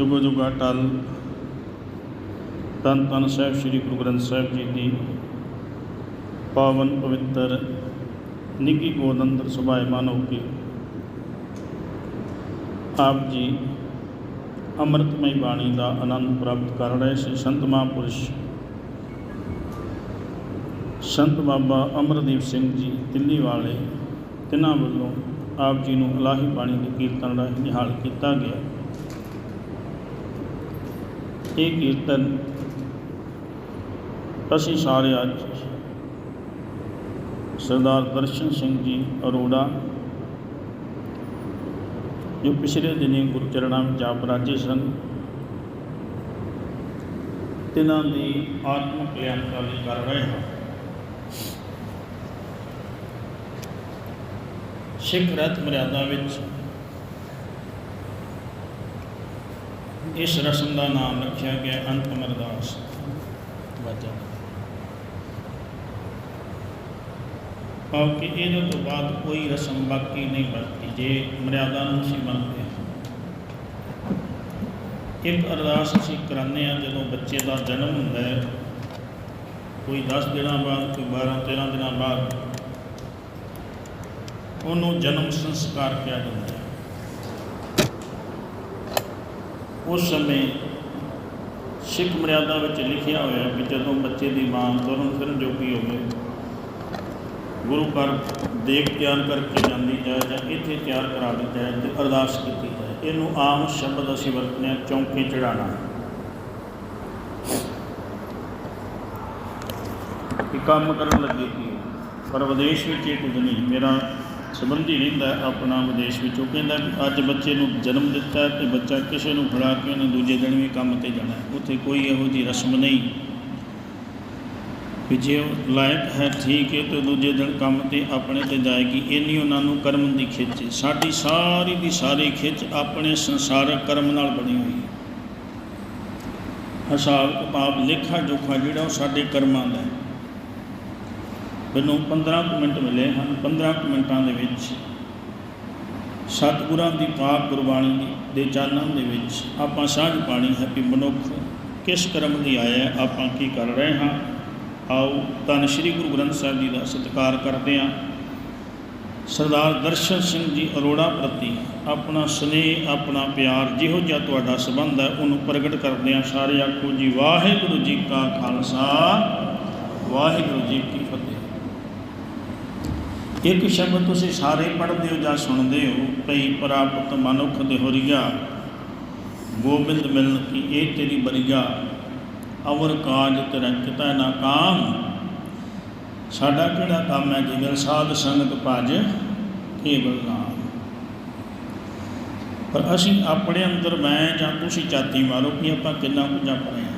ਜੁਗ ਜੁਗਾ ਟਲ ਤਨ ਤਨ ਸਾਹਿਬ ਸ੍ਰੀ ਗੁਰੂ ਗ੍ਰੰਥ ਸਾਹਿਬ ਜੀ ਦੀ ਪਾਵਨ ਪਵਿੱਤਰ ਨਿੱਗੀ ਗੋਦ ਅੰਦਰ ਸੁਭਾਇਮਾਨ ਹੋ ਕੇ। ਆਪ ਜੀ ਅੰਮ੍ਰਿਤਮਈ ਬਾਣੀ ਦਾ ਆਨੰਦ ਪ੍ਰਾਪਤ ਕਰ ਰਹੇ ਸੀ ਸੰਤ ਮਹਾਂਪੁਰਸ਼। ਸੰਤ ਬਾਬਾ ਅਮਰਦੀਪ ਸਿੰਘ ਜੀ ਦਿੱਲੀ ਵਾਲੇ ਤਿੰਨਾਂ ਵੱਲੋਂ ਆਪ ਜੀ ਨੂੰ ਇਲਾਹੀ ਬਾਣੀ ਦੇ ਕੀਰਤਨ ਰਾਹੀਂ ਨਿਹਾਲ ਕੀਤਾ ਗਿਆ। ਇਹ ਕੀਰਤਨ? ਅਸੀਂ ਸਾਰੇ ਅੱਜ ਸਰਦਾਰ ਦਰਸ਼ਨ ਸਿੰਘ ਜੀ ਅਰੋੜਾ, ਜੋ ਪਿਛਲੇ ਦਿਨੀ ਗੁਰੂ ਚਰਨਾਂ ਵਿੱਚ ਆਪ ਰਾਜੇ ਸਨ, ਤਿਨਾਂ ਦੀ ਆਤਮ ਕਲਿਆਣਕਾਰੀ ਕਰ ਰਹੇ ਹਾਂ। ਸਿੱਖ ਰਤ ਮਰਿਆਦਾ ਵਿੱਚ ਇਸ ਰਸਮ ਦਾ ਨਾਮ ਰੱਖਿਆ ਗਿਆ ਅੰਤਮ ਅਰਦਾਸ ਵਾਜਾ। ਕਿਉਂਕਿ ਇਹਦੇ ਤੋਂ ਬਾਅਦ ਕੋਈ ਰਸਮ ਬਾਕੀ ਨਹੀਂ ਬਚਦੀ ਜੇ ਮਰਿਆਦਾ ਨੂੰ ਅਸੀਂ ਮੰਨਦੇ ਹਾਂ। ਇੱਕ ਅਰਦਾਸ ਅਸੀਂ ਕਰਾਉਂਦੇ ਹਾਂ, ਜਦੋਂ ਬੱਚੇ ਦਾ ਜਨਮ ਹੁੰਦਾ ਹੈ, ਕੋਈ 10 ਦਿਨਾਂ ਬਾਅਦ, ਕੋਈ 12 13 ਦਿਨਾਂ ਬਾਅਦ, ਉਹਨੂੰ ਜਨਮ ਸੰਸਕਾਰ ਕਿਹਾ ਜਾਂਦਾ ਹੈ। ਉਸ ਸਮੇਂ ਸਿੱਖ ਮਰਿਆਦਾ ਵਿੱਚ ਲਿਖਿਆ ਹੋਇਆ ਕਿ ਜਦੋਂ ਬੱਚੇ ਦੀ ਮਾਂ ਤੁਰਨ ਫਿਰਨ ਜੋਗੀ ਹੋਵੇ, ਗੁਰੂ ਘਰ ਦੇਖ ਤਿਆਰ ਕਰਕੇ ਜਾਂਦੀ ਜਾਏ ਜਾਂ ਇੱਥੇ ਤਿਆਰ ਕਰਾ ਦਿੱਤਾ ਜਾਏ ਤੇ ਅਰਦਾਸ ਕੀਤੀ ਜਾਏ ਇਹਨੂੰ ਆਮ ਸ਼ਬਦ ਅਸੀਂ ਵਰਤਦੇ ਹਾਂ, ਚੌਂਕੇ ਚੜਾਣਾ ਕਿ ਕੰਮ ਕਰਨ ਲੱਗੇ ਸੀ, ਪਰ ਵਿਦੇਸ਼ ਵਿੱਚ ਇਹ ਕੁਝ ਨਹੀਂ, ਮੇਰਾ ਸੰਬੰਧੀ ਰਹਿੰਦਾ ਆਪਣਾ ਵਿਦੇਸ਼ ਵਿੱਚ ਉਹ ਕਹਿੰਦਾ ਕਿ ਅੱਜ ਬੱਚੇ ਨੂੰ ਜਨਮ ਦਿੱਤਾ ਤੇ ਬੱਚਾ ਕਿਸੇ ਨੂੰ ਫੜਾ ਕੇ ਉਹਨੇ ਦੂਜੇ ਦਿਨ ਵੀ ਕੰਮ ਤੇ ਜਾਣਾ। ਉੱਥੇ ਕੋਈ ਇਹੋ ਜਿਹੀ ਰਸਮ ਨਹੀਂ। ਕਿ ਜੇ ਉਹ ਲਾਇਕ ਹੈ, ਠੀਕ ਹੈ, ਤੇ ਦੂਜੇ ਦਿਨ ਕੰਮ ਤੇ ਆਪਣੇ ਤੇ ਜਾਏਗੀ ਇੰਨੀ ਉਹਨਾਂ ਨੂੰ ਕਰਮ ਦੀ ਖਿੱਚ ਸਾਡੀ ਸਾਰੀ ਦੀ ਸਾਰੀ ਖਿੱਚ ਆਪਣੇ ਸੰਸਾਰਕ ਕਰਮ ਨਾਲ ਬਣੀ ਹੋਈ ਹੈ। ਹਿਸਾਬ ਕਿਤਾਬ ਲੇਖਾ ਜੋਖਾ ਜਿਹੜਾ ਉਹ ਸਾਡੇ ਕਰਮਾਂ ਦਾ ਹੈ। ਮੈਨੂੰ 15 ਕੁ ਮਿੰਟ ਮਿਲੇ ਹਨ। 15 ਕੁ ਮਿੰਟਾਂ ਦੇ ਵਿੱਚ ਸਤਿਗੁਰਾਂ ਦੀ ਪਾਕ ਗੁਰਬਾਣੀ ਦੇ ਚਾਨਣ ਦੇ ਵਿੱਚ ਆਪਾਂ ਸਾਂਝ ਪਾਣੀ ਹੈ ਕਿ ਮਨੁੱਖ, ਕਿਸ ਕਰਮ ਦੀ ਆਇਆ ਆਪਾਂ ਕੀ ਕਰ ਰਹੇ ਹਾਂ? ਆਓ, ਧੰਨ ਸ਼੍ਰੀ ਗੁਰੂ ਗ੍ਰੰਥ ਸਾਹਿਬ ਜੀ ਦਾ ਸਤਿਕਾਰ ਕਰਦੇ ਹਾਂ। ਸਰਦਾਰ ਦਰਸ਼ਨ ਸਿੰਘ ਜੀ ਅਰੋੜਾ ਪ੍ਰਤੀ ਆਪਣਾ ਸਨੇਹ, ਆਪਣਾ ਪਿਆਰ, ਜਿਹੋ ਜਿਹਾ ਤੁਹਾਡਾ ਸਬੰਧ ਹੈ, ਉਹਨੂੰ ਪ੍ਰਗਟ ਕਰਦੇ ਹਾਂ। ਸਾਰੇ ਆਖੋ ਜੀ ਵਾਹਿਗੁਰੂ ਜੀ ਕਾ ਖਾਲਸਾ, ਵਾਹਿਗੁਰੂ ਜੀ ਕੀ ਫਤਿਹ। ਇੱਕ ਸ਼ਬਦ ਤੁਸੀਂ ਸਾਰੇ ਪੜ੍ਹਦੇ ਹੋ ਜਾਂ ਸੁਣਦੇ ਹੋ? ਕਈ ਪ੍ਰਾਪਤ ਮਨੁੱਖ ਦੇ ਹੋਰੀਆ ਗੋਬਿੰਦ ਮਿਲਨ ਕੀ ਇਹ ਤੇਰੀ ਬਰੀਆ? ਅਵਰ ਕਾਜ ਤੇਰਾ ਕਿਤਾ ਨਾ ਕਾਮ। ਸਾਡਾ ਕਿਹੜਾ ਕੰਮ ਹੈ ਜਿਵੇਂ ਸਾਧ ਸੰਗਤ ਭਜ ਕੇਵਲ ਨਾਮ? ਪਰ ਅਸੀਂ ਆਪਣੇ ਅੰਦਰ ਮੈਂ ਜਾਂ ਤੁਸੀਂ ਚਾਤੀ ਮਾਰੋ ਕਿ ਆਪਾਂ ਕਿੰਨਾ ਕੁ ਜਪ ਰਹੇ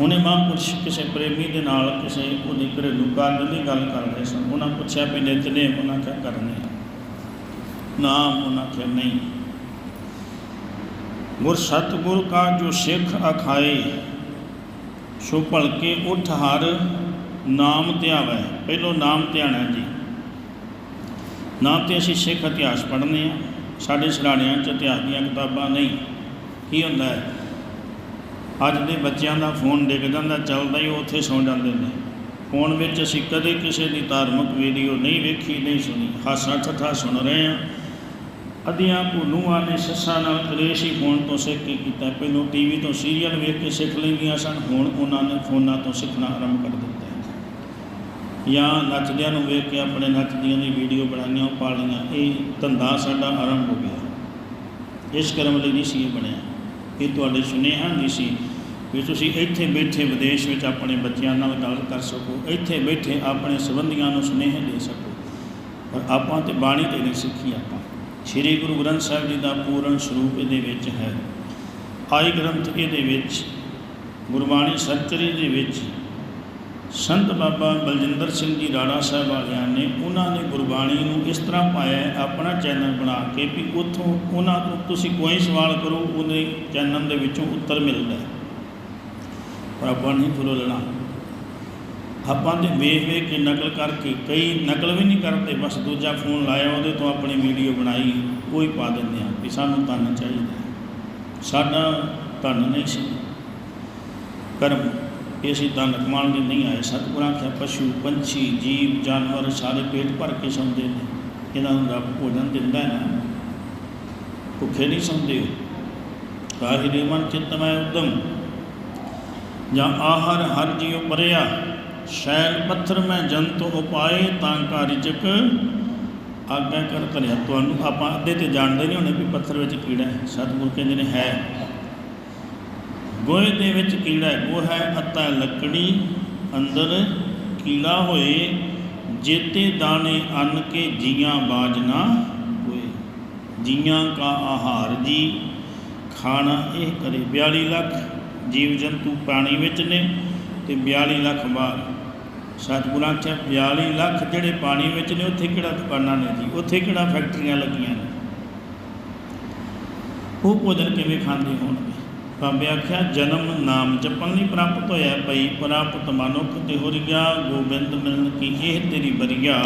ਹੁਣੇ ਮਾਂ ਕੁਛ ਕਿਸੇ ਪ੍ਰੇਮੀ ਦੇ ਨਾਲ ਕਿਸੇ ਉਹਦੀ ਘਰੇਲੂ ਕਾਰਨ ਦੀ ਗੱਲ ਕਰ ਰਹੇ ਸਨ। ਉਹਨਾਂ ਪੁੱਛਿਆ ਵੀ ਨਿਤਨੇ ਉਹਨਾਂ ਕਿਆ ਕਰਨੇ? ਆ? ਨਾਮ ਉਹਨਾਂ ਕਿ ਨਹੀਂ। ਗੁਰ ਸਤਿਗੁਰ ਕਾ ਜੋ ਸਿੱਖ ਅਖਾਏ, ਸੋ ਭਲਕੇ ਉਠ ਹਰ ਨਾਮ ਧਿਆਵੈ ਪਹਿਲੋ ਨਾਮ ਧਿਆਣਾ ਜੀ। ਨਾ ਤੇ ਅਸੀਂ ਸਿੱਖ ਇਤਿਹਾਸ ਪੜ੍ਹਨੇ ਆ। ਸਾਡੇ ਸਰਾਣਿਆਂ 'ਚ ਇਤਿਹਾਸ ਦੀਆਂ ਕਿਤਾਬਾਂ ਨਹੀਂ। ਕੀ ਹੁੰਦਾ ਹੈ? ਅੱਜ ਦੇ ਬੱਚਿਆਂ ਦਾ ਫੋਨ ਡਿੱਗ ਜਾਂਦਾ, ਚੱਲਦਾ ਹੀ ਉਹ ਉੱਥੇ ਸੌਂ ਜਾਂਦੇ ਨੇ। ਫੋਨ ਵਿੱਚ ਅਸੀਂ ਕਦੇ ਕਿਸੇ ਦੀ ਧਾਰਮਿਕ ਵੀਡੀਓ ਨਹੀਂ ਵੇਖੀ, ਨਹੀਂ ਸੁਣੀ। ਹਾਸਾ ਠੱਠਾ ਸੁਣ ਰਹੇ ਹਾਂ। ਅੱਧੀਆਂ ਭੁੱਲੂਆਂ ਨੇ ਸੱਸਾਂ ਨਾਲ ਕਲੇਸ਼ ਹੀ ਫੋਨ ਤੋਂ ਸਿੱਖ ਕੇ ਕੀਤਾ। ਪਹਿਲੋਂ ਟੀਵੀ ਤੋਂ ਸੀਰੀਅਲ ਵੇਖ ਕੇ ਸਿੱਖ ਲੈਂਦੀਆਂ ਸਨ, ਹੁਣ ਉਹਨਾਂ ਨੇ ਫੋਨਾਂ ਤੋਂ ਸਿੱਖਣਾ ਆਰੰਭ ਕਰ ਦਿੱਤਾ ਜਾਂ ਨੱਚਦਿਆਂ ਨੂੰ ਵੇਖ ਕੇ ਆਪਣੇ ਨੱਚਦੀਆਂ ਦੀ ਵੀਡੀਓ ਬਣਾਈਆਂ ਉਹ ਪਾ ਲਈਆਂ ਇਹ ਧੰਦਾ ਸਾਡਾ ਆਰੰਭ ਹੋ ਗਿਆ। ਇਸ ਕਰਮ ਲਈ ਨਹੀਂ ਸੀ ਇਹ ਬਣਿਆ। ਇਹ ਤੁਹਾਡੇ ਸੁਨੇਹਾ ਦੀ ਸੀ। ਵੀ ਤੁਸੀਂ ਇੱਥੇ ਬੈਠੇ ਵਿਦੇਸ਼ ਵਿੱਚ ਆਪਣੇ ਬੱਚਿਆਂ ਨਾਲ ਗੱਲ ਕਰ ਸਕੋ, ਇੱਥੇ ਬੈਠੇ ਆਪਣੇ ਸੰਬੰਧੀਆਂ ਨੂੰ ਸੁਨੇਹੇ ਦੇ ਸਕੋ। ਪਰ ਆਪਾਂ ਤੇ ਬਾਣੀ ਤੇ ਨਹੀਂ ਸਿੱਖੀ ਆਪਾਂ। ਸ੍ਰੀ ਗੁਰੂ ਗ੍ਰੰਥ ਸਾਹਿਬ ਜੀ ਦਾ ਪੂਰਨ ਸਰੂਪ ਇਹਦੇ ਵਿੱਚ ਹੈ। ਆਈ ਗ੍ਰੰਥ ਇਹਦੇ ਵਿੱਚ, ਗੁਰਬਾਣੀ ਸਤਰੀ ਦੇ ਵਿੱਚ, ਸੰਤ ਬਾਬਾ ਬਲਜਿੰਦਰ ਸਿੰਘ ਜੀ ਰਾਣਾ ਸਾਹਿਬ ਵਾਲਿਆਂ ਨੇ ਉਹਨਾਂ ਨੇ ਗੁਰਬਾਣੀ ਨੂੰ ਇਸ ਤਰ੍ਹਾਂ ਪਾਇਆ ਆਪਣਾ ਚੈਨਲ ਬਣਾ ਕੇ ਵੀ ਉੱਥੋਂ ਉਹਨਾਂ ਤੋਂ ਤੁਸੀਂ ਕੋਈ ਸਵਾਲ ਕਰੋ, ਉਹਦੇ ਚੈਨਲ ਦੇ ਵਿੱਚੋਂ ਉੱਤਰ ਮਿਲਦਾ ਹੈ। ਪਰ ਆਪਾਂ ਨਹੀਂ ਫਰੋਲਣਾ ਆਪਾਂ ਤੇ ਵੇਖ ਵੇਖ ਕੇ ਨਕਲ ਕਰਕੇ ਕਈ ਨਕਲ ਵੀ ਨਹੀਂ ਕਰਦੇ, ਬਸ ਦੂਜਾ ਫੋਨ ਲਾਇਆ, ਉਹਦੇ ਤੋਂ ਆਪਣੀ ਵੀਡੀਓ ਬਣਾਈ, ਉਹ ਹੀ ਪਾ ਦਿੰਦੇ ਆ ਵੀ ਸਾਨੂੰ ਧਨ ਚਾਹੀਦਾ ਸਾਡਾ ਧਨ ਨਹੀਂ ਸੀ। ਕਰਮ, ਇਹ ਅਸੀਂ ਧਨ ਕਮਾਉਣ ਲਈ ਨਹੀਂ ਆਏ। ਸਤਿਗੁਰਾਂ ਆਖਿਆ, ਪਸ਼ੂ, ਪੰਛੀ, ਜੀਵ, ਜਾਨਵਰ ਸਾਰੇ ਪੇਟ ਭਰ ਕੇ ਸੌਂਦੇ ਨੇ। ਇਹਨਾਂ ਨੂੰ ਰੱਬ ਭੋਜਨ ਦਿੰਦਾ ਹੈ ਨਾ। ਭੁੱਖੇ ਨਹੀਂ ਸੌਂਦੇ ਹੋ ਕਾਹਿਰੇ ਮਨ ਚਿਤਮੈ ਉਦਮ? ਜਾਂ ਆਹਰ ਹਰ ਜੀਉ ਪਰਿਆ, ਸ਼ੈਲ ਪੱਥਰ ਮੈਂ ਜੰਤੁ ਉਪਾਏ, ਤਾਂ ਕਾ ਰਿਜਕ ਆਗਿਆ ਕਰ ਧਰਿਆ। ਤੁਹਾਨੂੰ ਆਪਾਂ ਅੱਧੇ ਤੇ ਜਾਣਦੇ ਨਹੀਂ ਹੋਣੇ ਵੀ ਪੱਥਰ ਵਿੱਚ ਕੀੜਾ ਹੈ। ਸਤਿਗੁਰ ਕਹਿੰਦੇ ਨੇ, ਹੈ। ਗੋਹੇ ਦੇ ਵਿੱਚ ਕੀੜਾ ਹੈ। ਹੈ ਅੱਤਾ ਲੱਕੜੀ, ਅੰਦਰ ਕੀੜਾ ਹੋਏ, ਜੇਤੇ ਦਾਣੇ ਅੰਨ ਕੇ ਜੀਆਂ ਬਾਜ ਨਾ ਹੋਏ। ਜੀਆਂ ਕਾ ਆਹਾਰ ਜੀ, ਖਾਣਾ ਇਹ ਕਰੇ। 42 ਲੱਖ ਜੀਵ ਜੰਤੂ ਪਾਣੀ ਵਿੱਚ ਨੇ ਤੇ 42 ਲੱਖ ਬਾਹਰ ਸਤਿਗੁਰਾਂ ਚ 42 ਲੱਖ ਜਿਹੜੇ ਪਾਣੀ ਵਿੱਚ ਨੇ, ਉੱਥੇ ਕਿਹੜਾ ਦੁਕਾਨਾਂ ਨੇ ਜੀ? ਉੱਥੇ ਕਿਹੜਾ ਫੈਕਟਰੀਆਂ ਲੱਗੀਆਂ ਨੇ? ਉਹ ਭੋਜਨ ਕਿਵੇਂ ਖਾਂਦੇ ਹੋਣਗੇ? ਬਾਬੇ ਆਖਿਆ, ਜਨਮ ਨਾਮ ਜਪਣ ਲਈ ਪ੍ਰਾਪਤ ਹੋਇਆ ਪਈ ਪ੍ਰਾਪਤ ਮਨੁੱਖ ਤੇ ਹੋ ਗੋਬਿੰਦ ਮਿਲਣ ਕੀ ਇਹ ਤੇਰੀ ਬਰੀਆ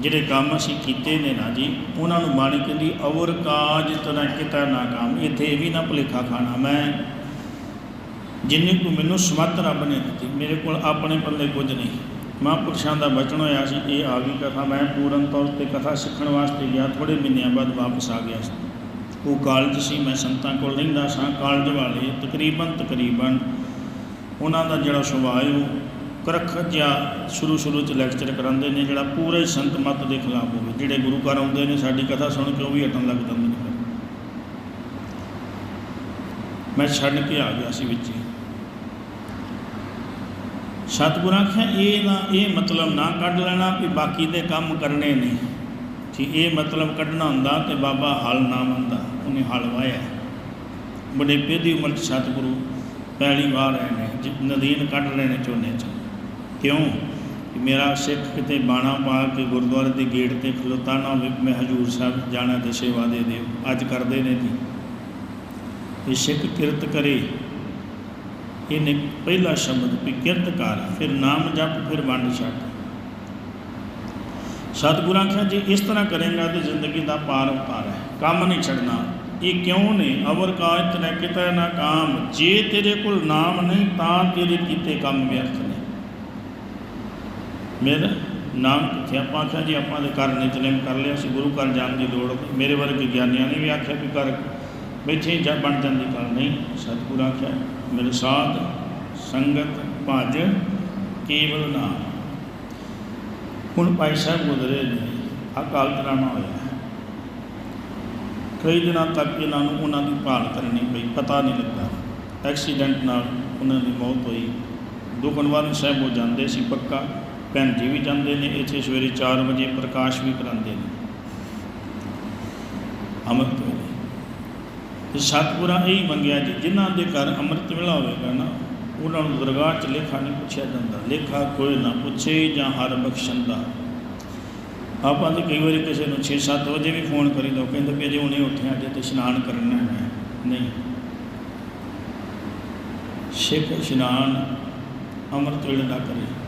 ਜਿਹੜੇ ਕੰਮ ਅਸੀਂ ਕੀਤੇ ਨੇ ਨਾ ਜੀ, ਉਹਨਾਂ ਨੂੰ ਬਾਣੀ ਕਹਿੰਦੀ ਔਰ ਕਾਜ ਤਨਾ ਕਿਤਾ ਨਾ ਕੰਮ ਇੱਥੇ ਇਹ ਵੀ ਨਾ ਭੁਲੇਖਾ ਖਾਣਾ ਮੈਂ। ਜਿੰਨੀ ਕੁ ਮੈਨੂੰ ਸਮੱਤ ਰੱਬ ਨੇ ਦਿੱਤੀ, ਮੇਰੇ ਕੋਲ ਆਪਣੇ ਪੱਲੇ ਕੁਝ ਨਹੀਂ। ਮਹਾਂਪੁਰਸ਼ਾਂ ਦਾ ਬਚਨ ਹੋਇਆ ਸੀ, ਇਹ ਆ ਗਈ ਕਥਾ ਮੈਂ ਪੂਰਨ ਤੌਰ ਤੇ ਕਥਾ ਸਿੱਖਣ ਵਾਸਤੇ ਗਿਆ ਥੋੜੇ ਮਹੀਨਿਆਂ ਬਾਅਦ ਵਾਪਸ ਆ ਗਿਆ ਸੀ। ਉਹ ਕਾਲਜ ਸੀ, ਮੈਂ ਸੰਤਾਂ ਕੋਲ ਰਹਿੰਦਾ ਸਾਂ, ਕਾਲਜ ਵਾਲੇ ਤਕਰੀਬਨ ਤਕਰੀਬਨ ਉਹਨਾਂ ਦਾ ਜਿਹੜਾ ਸੁਭਾਅ ਉਹ ਕਰਖ ਜਿਹਾ ਸ਼ੁਰੂ ਸ਼ੁਰੂ ਚ ਲੈਕਚਰ ਕਰਾਉਂਦੇ ਨੇ, ਜਿਹੜਾ ਪੂਰੇ ਸੰਤ ਮਤ ਦੇ ਖਿਲਾਫ ਹੋਵੇ, ਜਿਹੜੇ ਗੁਰੂ ਘਰ ਆਉਂਦੇ ਨੇ, ਸਾਡੀ ਕਥਾ ਸੁਣ ਕੇ ਉਹ ਵੀ ਹਟਣ ਲੱਗ ਜਾਂਦੇ ਨੇ ਮੈਂ ਛੱਡ ਕੇ ਆ ਗਿਆ ਸੀ ਵਿੱਚ ਸਤਿਗੁਰਾਂ ਆਖਿਆ, ਇਹ ਨਾ, ਇਹ ਮਤਲਬ ਨਾ ਕੱਢ ਲੈਣਾ ਵੀ ਬਾਕੀ ਦੇ ਕੰਮ ਕਰਨੇ ਨੇ। ਜੀ, ਇਹ ਮਤਲਬ ਕੱਢਣਾ ਹੁੰਦਾ ਤੇ ਬਾਬਾ ਹਲ ਨਾ ਮੰਦਾ ਉਹਨੇ ਹਲ ਵਾਇਆ ਬੁਢੇਪੇ ਦੀ ਉਮਰ 'ਚ ਸਤਿਗੁਰੂ ਪਹਿਲੀ ਵਾਰ ਆਏ ਨੇ, ਜ- ਨਦੀਨ ਕੱਢ ਰਹੇ ਨੇ ਝੋਨੇ 'ਚ। ਕਿਉਂ? ਕਿ ਮੇਰਾ ਸਿੱਖ ਕਿਤੇ ਬਾਣਾ ਪਾ ਕੇ ਗੁਰਦੁਆਰੇ ਦੇ ਗੇਟ ਤੇ ਖਲੋਤਾ ਨਾ ਹੋਵੇ, ਮੈਂ ਹਜੂਰ ਸਾਹਿਬ ਜਾਣਾ ਤੇ ਸੇਵਾ ਦੇ ਦਿਓ। ਅੱਜ ਕਰਦੇ ਨੇ ਜੀ। ਇਹ ਸਿੱਖ ਕਿਰਤ ਕਰੇ। ਇਹਨੇ ਪਹਿਲਾ ਸ਼ਬਦ ਵੀ ਕਿਰਤ ਕਰ ਫਿਰ ਨਾਮ ਜਪ, ਫਿਰ ਵੰਡ ਛੱਡ। ਸਤਿਗੁਰਾਂ ਆਖਿਆ, ਜੇ ਇਸ ਤਰ੍ਹਾਂ ਕਰੇਗਾ ਤੇ ਜ਼ਿੰਦਗੀ ਦਾ ਪਾਰ ਉਤਾਰ। ਹੈ ਕੰਮ ਨਹੀਂ ਛੱਡਣਾ। ਇਹ ਕਿਉਂ ਨੇ? ਅਵਰ ਕਾਇਤ ਨੇ ਕਿਤੇ ਨਾ ਕਾਮ। ਜੇ ਤੇਰੇ ਕੋਲ ਨਾਮ ਨਹੀਂ, ਤਾਂ ਤੇਰੇ ਕੀਤੇ ਕੰਮ ਵਿਅਰਥ ਨੇ। ਮੇਰਾ ਨਾਮ ਕਿੱਥੇ? ਆਪਾਂ ਆਖਿਆ ਜੀ, ਆਪਾਂ ਦੇ ਘਰ ਨਿਤਨੇਮ ਕਰ ਲਿਆ ਸੀ, ਗੁਰੂ ਘਰ ਜਾਣ ਦੀ ਲੋੜ ਮੇਰੇ ਵਰਗੇ ਗਿਆਨੀਆਂ ਨੇ ਵੀ ਆਖਿਆ ਵੀ ਘਰ ਬੈਠੇ ਜਾ ਬਣ ਜਾਂਦੀ ਗੱਲ ਨਹੀਂ। ਸਤਿਗੁਰ ਆਖਿਆ, ਮੇਰੇ ਸਾਧ, ਸੰਗਤ, ਭਜ, ਕੇਵਲ ਨਾਮ ਹੁਣ ਭਾਈ ਸਾਹਿਬ ਗੁਜ਼ਰੇ ਨੇ ਅਕਾਲ ਤਰਾਣਾ ਹੋਇਆ ਕਈ ਦਿਨਾਂ ਤੱਕ ਇਹਨਾਂ ਨੂੰ ਉਹਨਾਂ ਦੀ ਭਾਲ ਕਰਨੀ ਪਈ, ਪਤਾ ਨਹੀਂ ਲੱਗਾ। ਐਕਸੀਡੈਂਟ ਨਾਲ ਉਹਨਾਂ ਦੀ ਮੌਤ ਹੋਈ। ਦੁਖਨਵਾਰਨ ਸਾਹਿਬ ਉਹ ਜਾਂਦੇ ਸੀ ਪੱਕਾ। ਭੈਣ ਜੀ ਵੀ ਜਾਂਦੇ ਨੇ, ਇੱਥੇ ਸਵੇਰੇ 4 ਵਜੇ ਪ੍ਰਕਾਸ਼ ਵੀ ਕਰਾਉਂਦੇ ਨੇ। ਅੰਮ੍ਰਿਤ ਵੇਲੇ ਸਤਿਗੁਰਾਂ ਇਹ ਮੰਗਿਆ ਜੀ, ਜਿਨ੍ਹਾਂ ਦੇ ਘਰ ਅੰਮ੍ਰਿਤ ਵੇਲਾ ਹੋਵੇਗਾ ਨਾ, ਉਹਨਾਂ ਨੂੰ ਦਰਗਾਹ 'ਚ ਲੇਖਾ ਨਹੀਂ ਪੁੱਛਿਆ ਜਾਂਦਾ। ਲੇਖਾ ਕੋਈ ਨਾ ਪੁੱਛੇ ਜਾਂ ਹਰ ਬਖਸ਼ਣ ਦਾ ਆਪਾਂ ਤੇ ਕਈ ਵਾਰੀ ਕਿਸੇ ਨੂੰ 6-7 ਵਜੇ ਵੀ ਫੋਨ ਕਰੀਦਾ ਉਹ ਕਹਿੰਦੇ ਵੀ ਅਜੇ ਹੁਣੇ ਉੱਠਿਆ ਜੇ ਤੇ ਇਸ਼ਨਾਨ ਕਰਨਾ ਹੈ। ਨਹੀਂ। ਸਿੱਖ ਇਸ਼ਨਾਨ ਅੰਮ੍ਰਿਤ ਵੇਲੇ ਦਾ ਕਰੇ।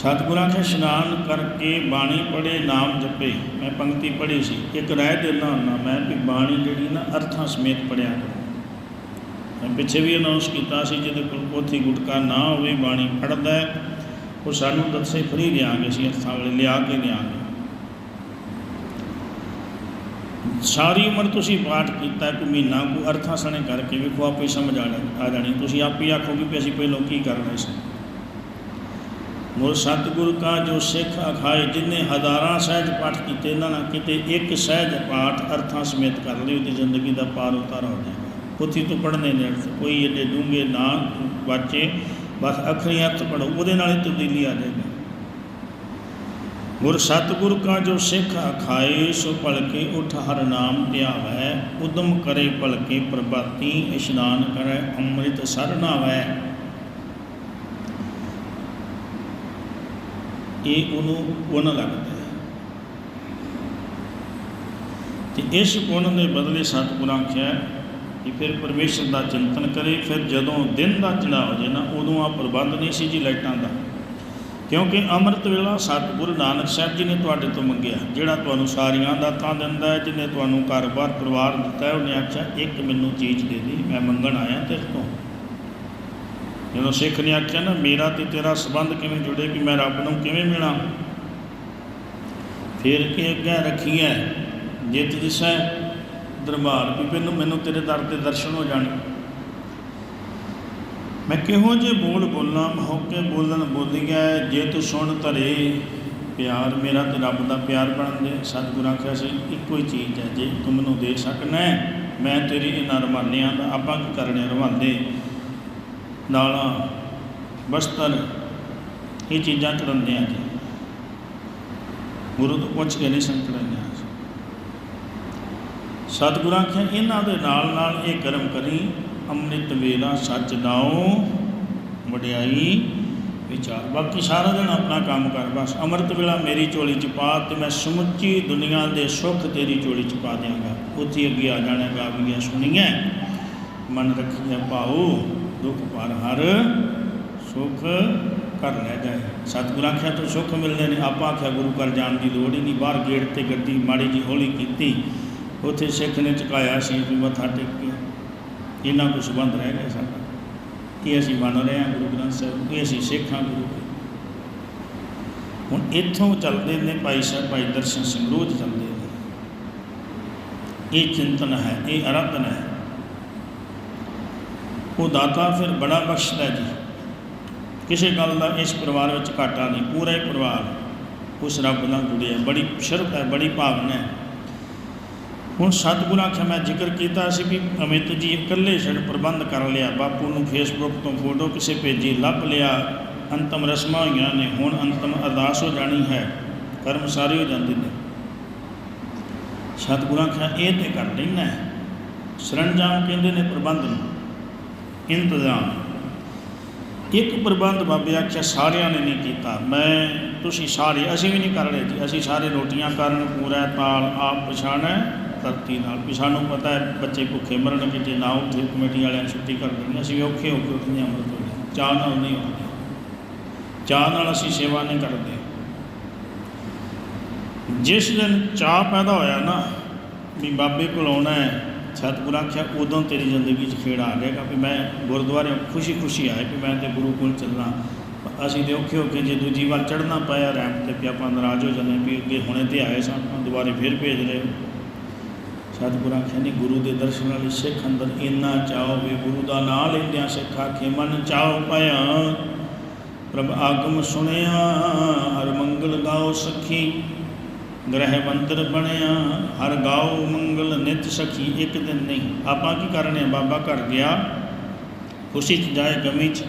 ਸਤਿਗੁਰਾਂ 'ਚ ਇਸ਼ਨਾਨ ਕਰਕੇ ਬਾਣੀ ਪੜ੍ਹੇ, ਨਾਮ ਜਪੇ। ਮੈਂ ਪੰਕਤੀ ਪੜ੍ਹੀ ਸੀ। ਇੱਕ ਰਾਏ ਦਿੰਦਾ ਹੁੰਦਾ, ਮੈਂ ਵੀ ਬਾਣੀ ਜਿਹੜੀ ਨਾ ਅਰਥਾਂ ਸਮੇਤ ਪੜਿਆ ਮੈਂ ਪਿੱਛੇ ਵੀ ਅਨਾਉਂਸ ਕੀਤਾ ਸੀ, ਜਿਹਦੇ ਕੋਲ ਪੋਥੀ ਗੁਟਕਾ ਨਾ ਹੋਵੇ, ਬਾਣੀ ਪੜ੍ਹਦਾ ਹੈ, ਉਹ ਸਾਨੂੰ ਦੱਸੇ ਫਰੀ ਦਿਆਂਗੇ ਅਸੀਂ ਅਰਥਾਂ ਵਾਲੇ, ਲਿਆ ਕੇ ਦਿਆਂਗੇ। ਸਾਰੀ ਉਮਰ ਤੁਸੀਂ ਪਾਠ ਕੀਤਾ ਕਿ ਮਹੀਨਾ ਕੋ ਅਰਥਾਂ ਸਣੇ ਕਰਕੇ ਵੇਖੋ, ਆਪੇ ਸਮਝ ਆ ਜਾ- ਆ ਜਾਣੀ। ਤੁਸੀਂ ਆਪ ਹੀ ਆਖੋਗੇ ਵੀ ਅਸੀਂ ਪਹਿਲਾਂ ਕੀ ਕਰ ਰਹੇ ਸੀ ਮੋਰ ਸਤਿਗੁਰ ਕਾ ਜੋ ਸਿੱਖ ਅਖਾਏ, ਜਿਨੇ ਹਜ਼ਾਰਾਂ ਸਹਿਜ ਪਾਠ ਕੀਤੇ ਨਾ ਕਿਤੇ ਇੱਕ ਸਹਿਜ ਪਾਠ ਅਰਥਾਂ ਸਮੇਤ ਕਰ ਲਈ ਉਹਦੀ ਜ਼ਿੰਦਗੀ ਦਾ ਪਾਰ ਉਤਾਰ ਹੋ ਜਾਏਗਾ ਪੁੱਥੀ ਤੋਂ ਪੜ੍ਹਨੇ ਨੇ ਕੋਈ ਏਡੇ ਡੂੰਘੇ ਨਾ ਵਾਚੇ, ਬਸ ਅੱਖਰੀ ਅਰਥ ਪੜੋ ਉਹਦੇ ਨਾਲ ਹੀ ਤਬਦੀਲੀ ਆ ਜਾਏਗੀ। ਗੁਰ ਸਤਿਗੁਰ ਕਾ ਜੋ ਸਿੱਖ ਅਖਾਏ, ਸੋ ਭਲਕੇ ਉਠ ਹਰ ਨਾਮ ਧਿਆਵੈ, ਉਦਮ ਕਰੇ ਭਲਕੇ ਪ੍ਰਭਾਤੀ, ਇਸ਼ਨਾਨ ਕਰੈ, ਅੰਮ੍ਰਿਤ ਸਰ ਇਹ ਉਹਨੂੰ ਪੁੰਨ ਲੱਗਦਾ ਹੈ। ਤੇ ਇਸ ਪੁੰਨ ਦੇ ਬਦਲੇ ਸਤਿਗੁਰਾਂ ਆਖਿਆ ਕਿ ਫਿਰ ਪਰਮੇਸ਼ਰ ਦਾ ਚਿੰਤਨ ਕਰੇ, ਫਿਰ ਜਦੋਂ ਦਿਨ ਦਾ ਚੜਾ ਹੋ ਜੇ ਨਾ, ਉਦੋਂ ਆ ਪ੍ਰਬੰਧ ਨਹੀਂ ਸੀ ਜੀ ਲਾਈਟਾਂ ਦਾ। ਕਿਉਂਕਿ ਅੰਮ੍ਰਿਤ ਵੇਲਾ ਸਤਿਗੁਰੂ ਨਾਨਕ ਸਾਹਿਬ ਜੀ ਨੇ ਤੁਹਾਡੇ ਤੋਂ ਮੰਗਿਆ, ਜਿਹੜਾ ਤੁਹਾਨੂੰ ਸਾਰੀਆਂ ਦਾਤਾਂ ਦਿੰਦਾ ਹੈ, ਜਿਹਨੇ ਤੁਹਾਨੂੰ ਘਰ-ਬਾਰ ਪਰਿਵਾਰ ਦਿੱਤਾ ਹੈ, ਉਹਨੇ ਆਖਿਆ, ਇੱਕ ਮੈਨੂੰ ਚੀਜ਼ ਦੇ ਦੇ, ਮੈਂ ਮੰਗਣ ਆਇਆ ਤੇਰੇ ਤੋਂ। ਜਦੋਂ ਸਿੱਖ ਨੇ ਆਖਿਆ, ਨਾ ਮੇਰਾ ਤੇ ਤੇਰਾ ਸੰਬੰਧ ਕਿਵੇਂ ਜੁੜੇ ਕਿ ਮੈਂ ਰੱਬ ਨੂੰ ਕਿਵੇਂ ਮਿਲਾਂ? ਫਿਰ ਕੇ ਅੱਗੇ ਰੱਖੀਐ ਜਿਤ ਦਿਸੈ ਦਰਬਾਰ ਵੀ ਮੈਨੂੰ ਮੈਨੂੰ ਤੇਰੇ ਦਰ ਤੇ ਦਰਸ਼ਨ ਹੋ ਜਾਣ। ਮੈਂ ਕਿਹੋ ਜੇ ਬੋਲ ਬੋਲਾਂ ਮਹੌਕੇ ਬੋਲਣ ਬੋਲੀਐ, ਜੇ ਤੂੰ ਸੁਣ ਧਰੇ, ਪਿਆਰ ਮੇਰਾ ਤੇ ਰੱਬ ਦਾ ਪਿਆਰ ਬਣ ਜੇ। ਸਤਿਗੁਰੂ ਆਖਿਆ ਸੀ ਇੱਕੋ ਹੀ ਚੀਜ਼ ਹੈ, ਜੇ ਤੂੰ ਮੈਨੂੰ ਦੇ ਸਕਣਾ ਮੈਂ ਤੇਰੀ ਇਹਨਾਂ ਰਵਾਨਿਆਂ ਦਾ, ਆਪਾਂ ਕੀ ਕਰਨੇ ਰਵਾਂਦੇ? ਦਾਲਾਂ ਬਸਤਰ, ਇਹ ਚੀਜ਼ਾਂ ਚੜਾਉਂਦੇ ਆ ਜੀ ਗੁਰੂ ਤੋਂ ਪੁੱਛ ਕੇ ਨਹੀਂ ਸੰਕੜਾਈਆਂ ਸਤਿਗੁਰਾਂ ਆਖਿਆ, ਇਹਨਾਂ ਦੇ ਨਾਲ ਨਾਲ ਇਹ ਕਰਮ ਕਰੀ, ਅੰਮ੍ਰਿਤ ਵੇਲਾ ਸੱਚ ਨਾਉ, ਵਡਿਆਈ, ਵਿਚਾਰ। ਬਾਕੀ ਸਾਰਾ ਦਿਨ ਆਪਣਾ ਕੰਮ ਕਰ, ਬਸ ਅੰਮ੍ਰਿਤ ਵੇਲਾ ਮੇਰੀ ਝੋਲੀ ਚ ਪਾ ਤੇ ਮੈਂ ਸਮੁੱਚੀ ਦੁਨੀਆ ਦੇ ਸੁੱਖ ਤੇਰੀ ਝੋਲੀ ਚ ਪਾ ਦਿਆਂਗਾ। ਉੱਥੇ ਅੱਗੇ ਆ ਜਾਣਾ ਗਾਵੀਆਂ ਸੁਣੀਆਂ ਮਨ ਰੱਖੀਆਂ ਪਾਉ ਦੁੱਖ ਪਰ ਹਰ ਸੁਖ ਕਰ ਲੈ ਜਾਏ। ਸਤਿਗੁਰੂ ਆਖਿਆ ਤੋਂ ਸੁੱਖ ਮਿਲਦੇ ਨੇ। ਆਪਾਂ ਆਖਿਆ ਗੁਰੂ ਘਰ ਜਾਣ ਦੀ ਲੋੜ ਹੀ ਨਹੀਂ। ਬਾਹਰ ਗੇਟ ਤੇ ਗੱਡੀ ਮਾੜੀ ਜੀ ਹੌਲੀ ਕੀਤੀ। ਉੱਥੇ ਸਿੱਖ ਨੇ ਚੁਕਾਇਆ ਸੀ ਵੀ ਮੱਥਾ ਟੇਕ ਟੇਕਿਆ ਇਹਨਾਂ ਕੁ ਸੰਬੰਧ ਰਹਿ ਗਿਆ ਸਾਡਾ। ਇਹ ਅਸੀਂ ਮੰਨ ਰਹੇ ਹਾਂ ਗੁਰੂ ਗ੍ਰੰਥ ਸਾਹਿਬ ਨੂੰ, ਇਹ ਅਸੀਂ ਸਿੱਖ ਹਾਂ ਗੁਰੂ ਦੇ? ਹੁਣ ਇੱਥੋਂ ਚੱਲਦੇ ਨੇ ਭਾਈ ਸਾਹਿਬ ਭਾਈ ਦਰਸ਼ਨ ਸਿੰਘ ਰੋਜ਼ ਚੱਲਦੇ ਨੇ। ਇਹ ਚਿੰਤਨ ਹੈ ਇਹ ਅਰਾਧਨਾ ਹੈ। ਉਹ ਦਾਤਾ ਫਿਰ ਬੜਾ ਬਖਸ਼ਦਾ ਜੀ। ਕਿਸੇ ਗੱਲ ਦਾ ਇਸ ਪਰਿਵਾਰ ਵਿੱਚ ਘਾਟਾ ਨਹੀਂ, ਪੂਰਾ ਹੀ ਪਰਿਵਾਰ ਉਸ ਰੱਬ ਨਾਲ ਜੁੜਿਆ ਬੜੀ ਸ਼ਰਤ ਹੈ, ਬੜੀ ਭਾਵਨਾ ਹੈ। ਹੁਣ ਸਤਿਗੁਰਾਂ ਆਖਿਆ, ਮੈਂ ਜ਼ਿਕਰ ਕੀਤਾ ਸੀ ਵੀ ਅਮਿਤ ਜੀ ਇਕੱਲੇ ਛੜ ਪ੍ਰਬੰਧ ਕਰ ਲਿਆ। ਬਾਪੂ ਨੂੰ ਫੇਸਬੁੱਕ ਤੋਂ ਫੋਟੋ ਕਿਸੇ ਭੇਜੀ, ਲੱਭ ਲਿਆ। ਅੰਤਮ ਰਸਮਾਂ ਹੋਈਆਂ ਨੇ, ਹੁਣ ਅੰਤਮ ਅਰਦਾਸ ਹੋ ਜਾਣੀ ਹੈ। ਕਰਮ ਸਾਰੇ ਹੋ ਜਾਂਦੇ ਨੇ। ਸਤਿਗੁਰਾਂ ਆਖਿਆ, ਇਹ ਤੇ ਕਰ ਲੈਣਾ ਸਰਨ ਸਰੰਜਾਮ ਕਹਿੰਦੇ ਨੇ ਪ੍ਰਬੰਧ ਨੂੰ। ਇੰਤਜ਼ਾਮ। ਇੱਕ ਪ੍ਰਬੰਧ ਬਾਬੇ ਆਖਿਆ, ਸਾਰਿਆਂ ਨੇ ਨਹੀਂ ਕੀਤਾ। ਮੈਂ, ਤੁਸੀਂ ਸਾਰੇ, ਅਸੀਂ ਵੀ ਨਹੀਂ ਕਰ ਰਹੇ ਜੀ। ਅਸੀਂ ਸਾਰੇ ਰੋਟੀਆਂ ਕਰਨ, ਪੂਰਾ ਤਾਲ ਆਪ ਪਛਾਣ ਹੈ ਧਰਤੀ ਨਾਲ। ਵੀ ਸਾਨੂੰ ਪਤਾ ਹੈ, ਬੱਚੇ ਭੁੱਖੇ ਮਰਨਗੇ, ਜੇ ਨਾ ਉੱਥੇ ਕਮੇਟੀ ਵਾਲਿਆਂ ਨੇ ਛੁੱਟੀ ਕਰ ਦੇਣੀ। ਅਸੀਂ ਵੀ ਔਖੇ ਹੋ ਕੇ ਉੱਠਦੇ ਹਾਂ ਅੰਮ੍ਰਿਤ ਚਾਹ ਨਾਲ ਨਹੀਂ ਉੱਠਦੇ। ਚਾਹ ਨਾਲ ਅਸੀਂ ਸੇਵਾ ਨਹੀਂ ਕਰਦੇ। ਜਿਸ ਦਿਨ ਚਾਹ ਪੈਦਾ ਹੋਇਆ ਨਾ, ਵੀ ਬਾਬੇ ਕੋਲ ਆਉਣਾ ਹੈ ਸਤਿਗੁਰ ਆਖਿਆ, ਉਦੋਂ ਤੇਰੀ ਜ਼ਿੰਦਗੀ 'ਚ ਖੇੜ ਆ ਜਾਏਗਾ ਵੀ ਮੈਂ ਗੁਰਦੁਆਰੇ ਖੁਸ਼ੀ ਖੁਸ਼ੀ ਆਏ ਵੀ ਮੈਂ ਤੇ ਗੁਰੂ ਕੋਲ ਚੱਲਣਾ। ਅਸੀਂ ਤੇ ਔਖੇ ਹੋ ਕੇ ਜੇ ਦੂਜੀ ਵਾਰ ਚੜ੍ਹਨਾ ਪਿਆ, ਰੈਂਪ ਤੇ ਵੀ ਆਪਾਂ ਨਾਰਾਜ਼ ਹੋ ਜਾਂਦੇ ਵੀ ਅੱਗੇ ਹੁਣੇ ਤੇ ਆਏ ਸਾਂ ਦੁਬਾਰੇ ਫੇਰ ਭੇਜ ਰਹੇ ਸਤਿਗੁਰ ਆਖਿਆ, ਨਹੀਂ, ਗੁਰੂ ਦੇ ਦਰਸ਼ਨ ਵਾਲੀ ਸਿੱਖ ਅੰਦਰ ਇੰਨਾ ਚਾਹੋ ਵੀ ਗੁਰੂ ਦਾ ਨਾਮ ਲੈਂਦਿਆਂ ਸਿੱਖ ਆਖੇ, ਮਨ ਚਾਹੋ ਪਿਆ ਪ੍ਰਭ ਆਗਮ ਸੁਣਿਆ, ਹਰ ਮੰਗਲ ਗਾਓ ਸਖੀ। ਗ੍ਰਹਿ ਮੰਤਰ ਬਣਿਆ, ਹਰ ਗਾਉ ਮੰਗਲ ਨਿਤ ਸਖੀ ਇੱਕ ਦਿਨ ਨਹੀਂ। ਆਪਾਂ ਕੀ ਕਰਨੇ ਬਾਬਾ ਘਰ ਗਿਆ, ਖੁਸ਼ੀ ਚ ਜਾਏ ਗਮੀ ਚ,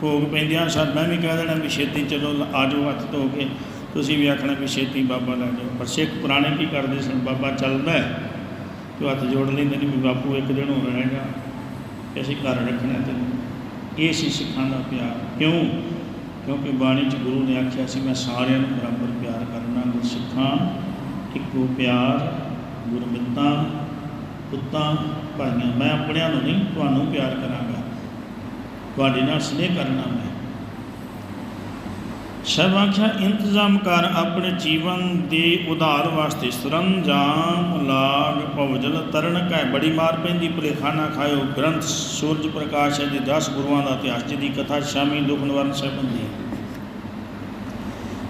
ਭੋਗ ਪੈਂਦਿਆਂ ਸਰ, ਮੈਂ ਵੀ ਕਹਿ ਦੇਣਾ ਵੀ ਛੇਤੀ ਚਲੋ ਆ ਜਾਓ ਹੱਥ ਧੋ ਕੇ। ਤੁਸੀਂ ਵੀ ਆਖਣਾ ਵੀ ਛੇਤੀ ਬਾਬਾ ਲੈ ਜਾਓ। ਪਰ ਸਿੱਖ ਪੁਰਾਣੇ ਕੀ ਕਰਦੇ ਸਨ? ਬਾਬਾ ਚੱਲਦਾ ਹੈ, ਤੇ ਹੱਥ ਜੋੜ ਲੈਂਦੇ ਨੇ ਵੀ ਬਾਪੂ ਇੱਕ ਦਿਨ ਹੋ ਰਹੇਗਾ ਤੇ ਅਸੀਂ ਘਰ ਰੱਖਣਾ ਤੇ ਇਹ ਸੀ ਸਿੱਖਾਂ ਦਾ ਪਿਆਰ। ਕਿਉਂ? ਕਿਉਂਕਿ ਬਾਣੀ ਚ ਗੁਰੂ ਨੇ ਆਖਿਆ ਸੀ, ਮੈਂ ਸਾਰਿਆਂ ਨੂੰ ਬਰਾਬਰ ਪਿਆਰ ਕਰਨਾ, ਗੁਰਸਿੱਖਾਂ, ਇੱਕੋ ਪਿਆਰ, ਗੁਰਮਿੱਤਾਂ, ਪੁੱਤਾਂ, ਭਾਈਆਂ, ਮੈਂ ਆਪਣਿਆਂ ਨੂੰ ਨਹੀਂ, ਤੁਹਾਨੂੰ ਪਿਆਰ ਕਰਾਂਗਾ। ਤੁਹਾਡੇ ਨਾਲ ਸਨੇਹ ਕਰਨਾ ਮੈਂ। ਸਭ ਆਖਿਆ, ਇੰਤਜ਼ਾਮ ਕਰ ਆਪਣੇ ਜੀਵਨ ਦੇ ਉਧਾਰ ਵਾਸਤੇ ਸਰੰਜਾਮ ਲਾਗ ਭਵਜਲ ਤਰਨ ਕੈ। ਬੜੀ ਮਾਰ ਪੈਂਦੀ ਭੁਲੇਖਾ ਖਾਇਓ, ਗ੍ਰੰਥ ਸੂਰਜ ਪ੍ਰਕਾਸ਼ ਹੈ ਜੀ 10 ਗੁਰੂਆਂ ਦਾ ਇਤਿਹਾਸ, ਜਿਹਦੀ ਕਥਾ ਸ਼ਾਮੀ ਦੁਖ ਨਿਵਾਰਨ ਸਾਹਿਬਾਂ ਦੀ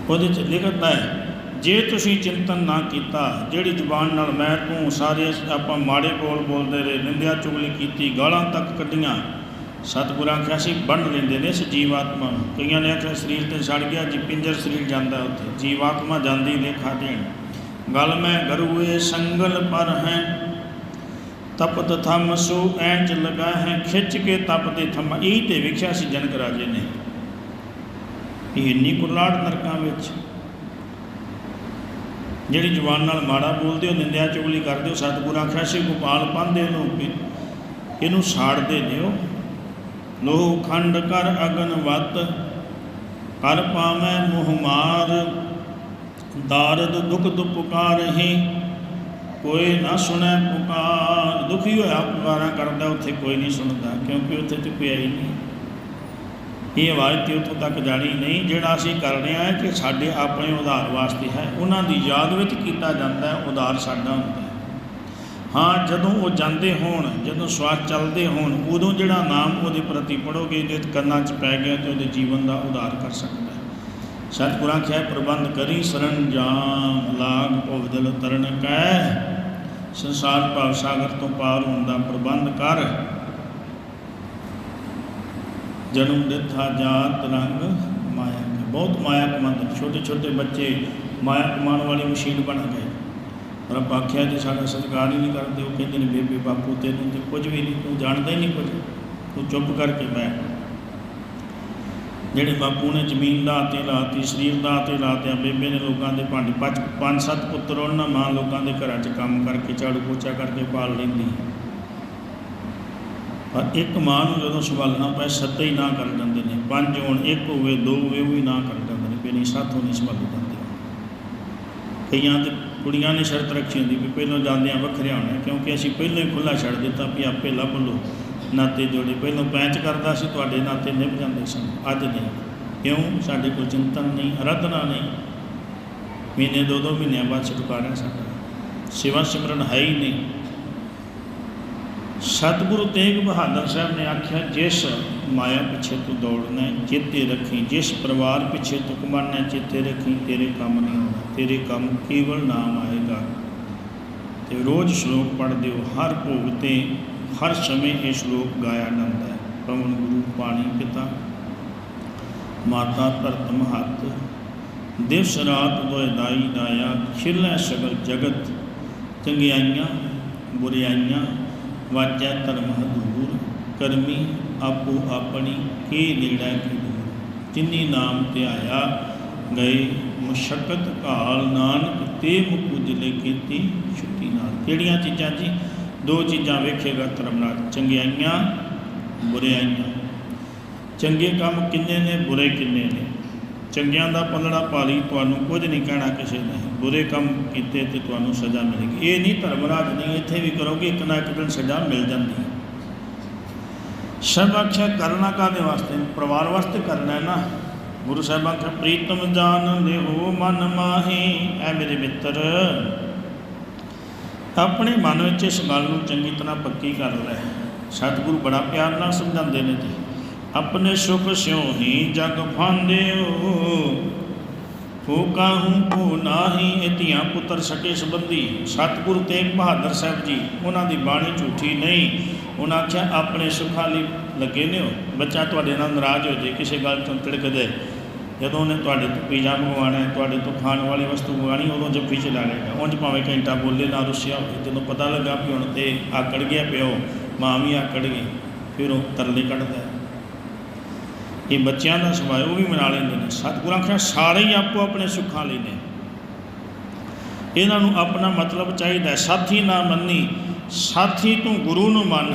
ਉਹਦੇ ਚ ਲਿਖਦਾ ਹੈ, ਜੇ ਤੁਸੀਂ ਚਿੰਤਨ ਨਾ ਕੀਤਾ, ਜਿਹੜੀ ਜ਼ੁਬਾਨ ਨਾਲ ਮੈਂ ਤੂੰ ਸਾਰੇ ਆਪਾਂ ਮਾੜੇ ਬੋਲ ਬੋਲਦੇ ਰਹੇ, ਨਿੰਦਿਆ ਚੁਗਲੀ ਕੀਤੀ, ਗਾਲਾਂ ਤੱਕ ਕੱਢੀਆਂ, ਸਤਿਗੁਰਾਂ ਆਖਿਆ ਸੀ ਬੰਨ ਲੈਂਦੇ ਨੇ ਇਸ ਜੀਵਾਤਮਾ ਨੂੰ। ਕਈਆਂ ਨੇ ਆਖਿਆ, ਸਰੀਰ ਤੇ ਸੜ ਗਿਆ ਜੀ, ਪਿੰਜਰ ਸਰੀਰ ਜਾਂਦਾ ਉੱਥੇ। ਜੀਵਾਤਮਾ ਜਾਂਦੀ ਲੇਖਾ ਦੇਣ। ਗਲ ਮੈਂ ਗਰੂਏ ਸੰਗਲ ਪਰ ਹੈ, ਤਪਤ ਥਮ ਸੋ ਐਂਚ ਲਗਾ ਹੈ ਖਿੱਚ ਕੇ ਤਪ ਤੇ ਥਮ ਇਹ ਤੇ ਵਿਖਿਆ ਸੀ ਜਨਕ ਰਾਜੇ ਨੇ। ਇਹ ਇੰਨੀ ਕੁਰਲਾੜ ਨਰਕਾਂ ਵਿੱਚ ਜਿਹੜੀ ਜ਼ੁਬਾਨ ਨਾਲ ਮਾੜਾ ਬੋਲਦੇ ਹੋ, ਨਿੰਦਿਆ ਚੁਗਲੀ ਕਰਦੇ ਹੋ, ਸਤਿਗੁਰ ਆਖਿਆ ਸੀ ਗੋਪਾਲ ਪਾਂਦੇ ਨੂੰ ਇਹਨੂੰ ਸਾੜਦੇ ਦਿਓ ਲੋਹ ਖੰਡ ਕਰ ਅਗਨ ਵਤ, ਕਰ ਪਾਵੇਂ ਮੁਹ ਮਾਰ, ਦਾਰਦ ਦੁਖ ਦੁਖ ਪੁਕਾਰਹਿ ਕੋਈ ਨਾ ਸੁਣੈ ਪੁਕਾਰ। ਦੁਖੀ ਹੋਇਆ ਪੁਕਾਰਾਂ ਕਰਦਾ, ਉੱਥੇ ਕੋਈ ਨਹੀਂ ਸੁਣਦਾ, ਕਿਉਂਕਿ ਉੱਥੇ ਤੇ ਹੀ ਨਹੀਂ। ਇਹ ਆਵਾਜ਼ ਤੇ ਉੱਥੋਂ ਤੱਕ ਜਾਣੀ ਨਹੀਂ, ਜਿਹੜਾ ਅਸੀਂ ਕਰ ਰਹੇ ਹਾਂ ਕਿ ਸਾਡੇ ਆਪਣੇ ਉਧਾਰ ਵਾਸਤੇ ਹੈ। ਉਹਨਾਂ ਦੀ ਯਾਦ ਵਿੱਚ ਕੀਤਾ ਜਾਂਦਾ ਹੈ, ਉਧਾਰ ਸਾਡਾ ਹੁੰਦਾ ਹਾਂ। ਜਦੋਂ ਉਹ ਜਾਂਦੇ ਹੋਣ, ਜਦੋਂ ਸਵਾਸ ਚੱਲਦੇ ਹੋਣ, ਉਦੋਂ ਜਿਹੜਾ ਨਾਮ ਉਹਦੇ ਪ੍ਰਤੀ ਪੜੋਗੇ ਜੇ ਕੰਨਾਂ 'ਚ ਪੈ ਗਿਆ ਤੇ ਉਹਦੇ ਜੀਵਨ ਦਾ ਉਧਾਰ ਕਰ ਸਕਦਾ ਹੈ। ਸਤਿਗੁਰਾਂ ਕਿਹਾ ਪ੍ਰਬੰਧ ਕਰੀ ਸਰਣ ਜਾਮ ਲਾਗ ਭਵਦਲ ਤਰਨ ਕੈ। ਸੰਸਾਰ ਭਾਵ ਸਾਗਰ ਤੋਂ ਪਾਰ ਹੋਣ ਦਾ ਪ੍ਰਬੰਧ ਕਰ। ਜਨਮ ਦਿੱਥਾ ਜਾਤ ਰੰਗ ਮਾਇਆ ਬਹੁਤ ਮਾਇਆ ਕਮਾਉਂਦੇ ਛੋਟੇ ਛੋਟੇ ਬੱਚੇ ਮਾਇਆ ਕਮਾਉਣ ਵਾਲੀ ਮਸ਼ੀਨ ਬਣ ਗਏ ਰੱਬ ਆਖਿਆ ਜੀ ਸਾਡਾ ਸਤਿਕਾਰ ਹੀ ਨਹੀਂ ਕਰਦੇ, ਉਹ ਕਹਿੰਦੇ ਨੇ, ਬੇਬੇ, ਬਾਪੂ, ਤੈਨੂੰ ਤੇ ਕੁਝ ਵੀ ਨਹੀਂ, ਤੂੰ ਜਾਣਦਾ ਹੀ ਨਹੀਂ ਕੁਝ। ਤੂੰ ਚੁੱਪ ਕਰਕੇ ਬੈਠ ਜਿਹੜੇ ਬਾਪੂ ਨੇ ਜ਼ਮੀਨ ਦਾ ਤੇ ਲਾਤੀ, ਸਰੀਰ ਦਾ ਤੇ ਲਾਤਿਆ, ਬੇਬੇ ਨੇ ਲੋਕਾਂ ਦੇ ਭਾਂਡੇ ਪੰਜ ਪੰਜ, ਸੱਤ ਪੁੱਤਰ ਉਹਨਾਂ ਮਾਂ ਲੋਕਾਂ ਦੇ ਘਰਾਂ 'ਚ ਕੰਮ ਕਰਕੇ ਝਾੜੂ ਪੋਚਾ ਕਰਕੇ ਪਾਲ ਲੈਂਦੀ। ਪਰ ਇੱਕ ਮਾਂ ਨੂੰ ਜਦੋਂ ਸੰਭਾਲਣਾ ਪਏ, ਸੱਤੇ ਹੀ ਨਾ ਕਰ ਦਿੰਦੇ ਨੇ। ਪੰਜ ਹੋਣ, ਇੱਕ ਹੋਵੇ, ਦੋ ਹੋਵੇ, ਉਹ ਵੀ ਨਾ ਕਰ ਦਿੰਦੇ ਨੇ। ਵੀ ਨਹੀਂ, ਸਾਥੋਂ ਨਹੀਂ ਸੰਭਾਲ ਜਾਂਦੇ ਕਈਆਂ ਤੇ ਕੁੜੀਆਂ ਨੇ ਸ਼ਰਤ ਰੱਖੀ ਹੁੰਦੀ ਵੀ ਪਹਿਲਾਂ ਜਾਂਦਿਆਂ ਵੱਖਰੇ ਹੋਣਾ, ਕਿਉਂਕਿ ਅਸੀਂ ਪਹਿਲਾਂ ਹੀ ਖੁੱਲਾ ਛੱਡ ਦਿੱਤਾ ਵੀ ਆਪੇ ਲੱਭ ਲਓ। ਨਾਤੇ ਜੋੜੇ, ਪਹਿਲਾਂ ਪੈਂਚ ਕਰਦਾ ਸੀ, ਤੁਹਾਡੇ ਨਾਤੇ ਨਿਭ ਜਾਂਦੇ ਸਨ। ਅੱਜ ਨਹੀਂ। ਕਿਉਂ? ਸਾਡੇ ਕੋਲ ਚਿੰਤਨ ਨਹੀਂ, ਅਰਾਧਨਾ ਨਹੀਂ। ਮਹੀਨੇ ਦੋ ਦੋ ਮਹੀਨਿਆਂ ਬਾਅਦ ਛੁਟਕਾਰਾ ਸਾਡਾ। ਸੇਵਾ ਸਿਮਰਨ ਹੈ ਹੀ ਨਹੀਂ। ਸਤਿਗੁਰੂ ਤੇਗ ਬਹਾਦਰ ਸਾਹਿਬ ਨੇ ਆਖਿਆ, ਜਿਸ ਮਾਇਆ ਪਿੱਛੇ ਤੂੰ ਦੌੜਨਾ ਚੇਤੇ ਰੱਖੀ। ਜਿਸ ਪਰਿਵਾਰ ਪਿੱਛੇ ਤੂੰ ਕਮਾਨਾ ਚੇਤੇ ਰੱਖੀ। ਤੇਰੇ ਕੰਮ ਨਹੀਂ ਆਉਣਾ ਤੇਰੇ ਕੰਮ ਕੇਵਲ ਨਾਮ ਆਏਗਾ। ਤੇ ਰੋਜ਼ ਸ਼ਲੋਕ ਪੜ੍ਹਦੇ ਹੋ, ਹਰ ਭੋਗ ਤੇ ਹਰ ਸਮੇਂ ਇਹ ਸ਼ਲੋਕ ਗਾਇਆ ਜਾਂਦਾ ਹੈ। ਪਵਨ ਗੁਰੂ, ਪਾਣੀ ਪਿਤਾ, ਮਾਤਾ ਧਰਤ ਮਹੱਤ। ਦਿਵਸ ਰਾਤ ਦੋਇ ਦਾਈ ਦਾਇਆ ਖਿਲੈ ਸਗਲ ਜਗਤ। ਚੰਗਿਆਈਆਂ, ਬੁਰਿਆਈਆਂ ਵਾਜੈ ਧਰਮ ਹਦੂਰ ਕਰਮੀ ਆਪੋ ਆਪਣੀ ਕੀ ਨੇੜਾ ਕੀ ਦੂਰ। ਜਿਨੀ ਨਾਮ ਧਿਆਇਆ ਗਏ ਮੁਸ਼ਕਤ ਕਾਲ ਨਾਨਕ, ਤੇ ਮੁਕੁਜਲੇ ਕੀਤੀ ਛੁੱਟੀ ਨਾਲ। ਕਿਹੜੀਆਂ ਚੀਜ਼ਾਂ ਜੀ? ਦੋ ਚੀਜ਼ਾਂ ਵੇਖੇਗਾ ਧਰਮ ਨਾਲ, ਚੰਗਿਆਈਆਂ, ਬੁਰਿਆਈਆਂ। ਚੰਗੇ ਕੰਮ ਕਿੰਨੇ ਨੇ, ਬੁਰੇ ਕਿੰਨੇ ਨੇ? ਚੰਗਿਆਂ ਦਾ ਪੱਲੜਾ ਪਾਲੀ ਤੁਹਾਨੂੰ ਕੁਝ ਨਹੀਂ ਕਹਿਣਾ ਕਿਸੇ ਨੇ। ਬੁਰੇ ਕੰਮ ਕੀਤੇ ਤੇ ਤੁਹਾਨੂੰ ਸਜ਼ਾ ਮਿਲੇਗੀ। ਇਹ ਨਹੀਂ ਧਰਮਰਾਜ ਨਹੀਂ, ਇੱਥੇ ਵੀ ਕਰੋਗੇ, ਇੱਕ ਨਾ ਇੱਕ ਦਿਨ ਸਜ਼ਾ ਮਿਲ ਜਾਂਦੀ ਹੈ। ਸਭ ਕਰਨਾ ਕਾਦੇ ਵਾਸਤੇ? ਪਰਿਵਾਰ ਵਾਸਤੇ ਕਰਨਾ ਹੈ ਨਾ। ਗੁਰੂ ਸਾਹਿਬਾਂ ਆਖਿਆ, ਪ੍ਰੀਤਮ ਜਾਨ ਲਿਓ ਮਨ ਮਾਹੀ, ਐ ਮੇਰੇ ਮਿੱਤਰ। ਆਪਣੇ ਮਨ ਵਿੱਚ ਇਸ ਗੱਲ ਨੂੰ ਚੰਗੀ ਤਰ੍ਹਾਂ ਪੱਕੀ ਕਰ ਲੈ। ਸਤਿਗੁਰੂ ਬੜਾ ਪਿਆਰ ਨਾਲ ਸਮਝਾਉਂਦੇ ਨੇ ਜੀ ਆਪਣੇ ਸੁਖ ਸਿਉ ਹੀ ਜਗ ਫਾਂਦੇ ਹੋ। ਕਾਹੂ, ਕੋ ਨਾਹੀ, ਇਹ ਧੀਆਂ ਪੁੱਤਰ ਸਕੇ ਸੰਬੰਧੀ। ਸਤਿਗੁਰੂ ਤੇਗ ਬਹਾਦਰ ਸਾਹਿਬ ਜੀ, ਉਹਨਾਂ ਦੀ ਬਾਣੀ ਝੂਠੀ ਨਹੀਂ। ਉਹਨਾਂ ਆਖਿਆ, ਆਪਣੇ ਸੁੱਖਾਂ ਲਈ ਲੱਗੇ ਨੇ ਹੋ ਬੱਚਾ ਤੁਹਾਡੇ ਨਾਲ ਨਾਰਾਜ਼ ਹੋ ਜੇ, ਕਿਸੇ ਗੱਲ ਤੋਂ ਤਿੜਕਦੇ ਜਦੋਂ ਉਹਨੇ ਤੁਹਾਡੇ ਤੋਂ ਪੀਜ਼ਾ ਮੰਗਵਾਉਣਾ ਤੁਹਾਡੇ ਤੋਂ ਖਾਣ ਵਾਲੀ ਵਸਤੂ ਮੰਗਵਾਉਣੀ ਉਦੋਂ ਜੱਫੀ ਚਲਾ ਲੇਗਾ ਉਂਝ ਭਾਵੇਂ ਘੰਟਾ ਬੋਲੇ, ਨਾ ਰੁੱਸਿਆ ਹੋਵੇ। ਜਦੋਂ ਪਤਾ ਲੱਗਾ ਵੀ ਹੁਣ ਤੇ ਆਕੜ ਗਿਆ ਪਿਓ, ਮਾਂ ਵੀ ਆਕੜ ਗਈ, ਫਿਰ ਉਹ ਤਰਲੇ ਕੱਢਦਾ ਇਹ ਬੱਚਿਆਂ ਦਾ ਸੁਭਾਅ, ਉਹ ਵੀ ਮਨਾ ਲੈਂਦੇ ਨੇ। ਸਤਿਗੁਰਾਂ ਖਿਆ ਸਾਰੇ ਹੀ ਆਪੋ ਆਪਣੇ ਸੁੱਖਾਂ ਲਈ ਨੇ। ਇਹਨਾਂ ਨੂੰ ਆਪਣਾ ਮਤਲਬ ਚਾਹੀਦਾ ਸਾਥੀ ਨਾ ਮੰਨੀ, ਸਾਥੀ ਤੂੰ ਗੁਰੂ ਨੂੰ ਮੰਨ।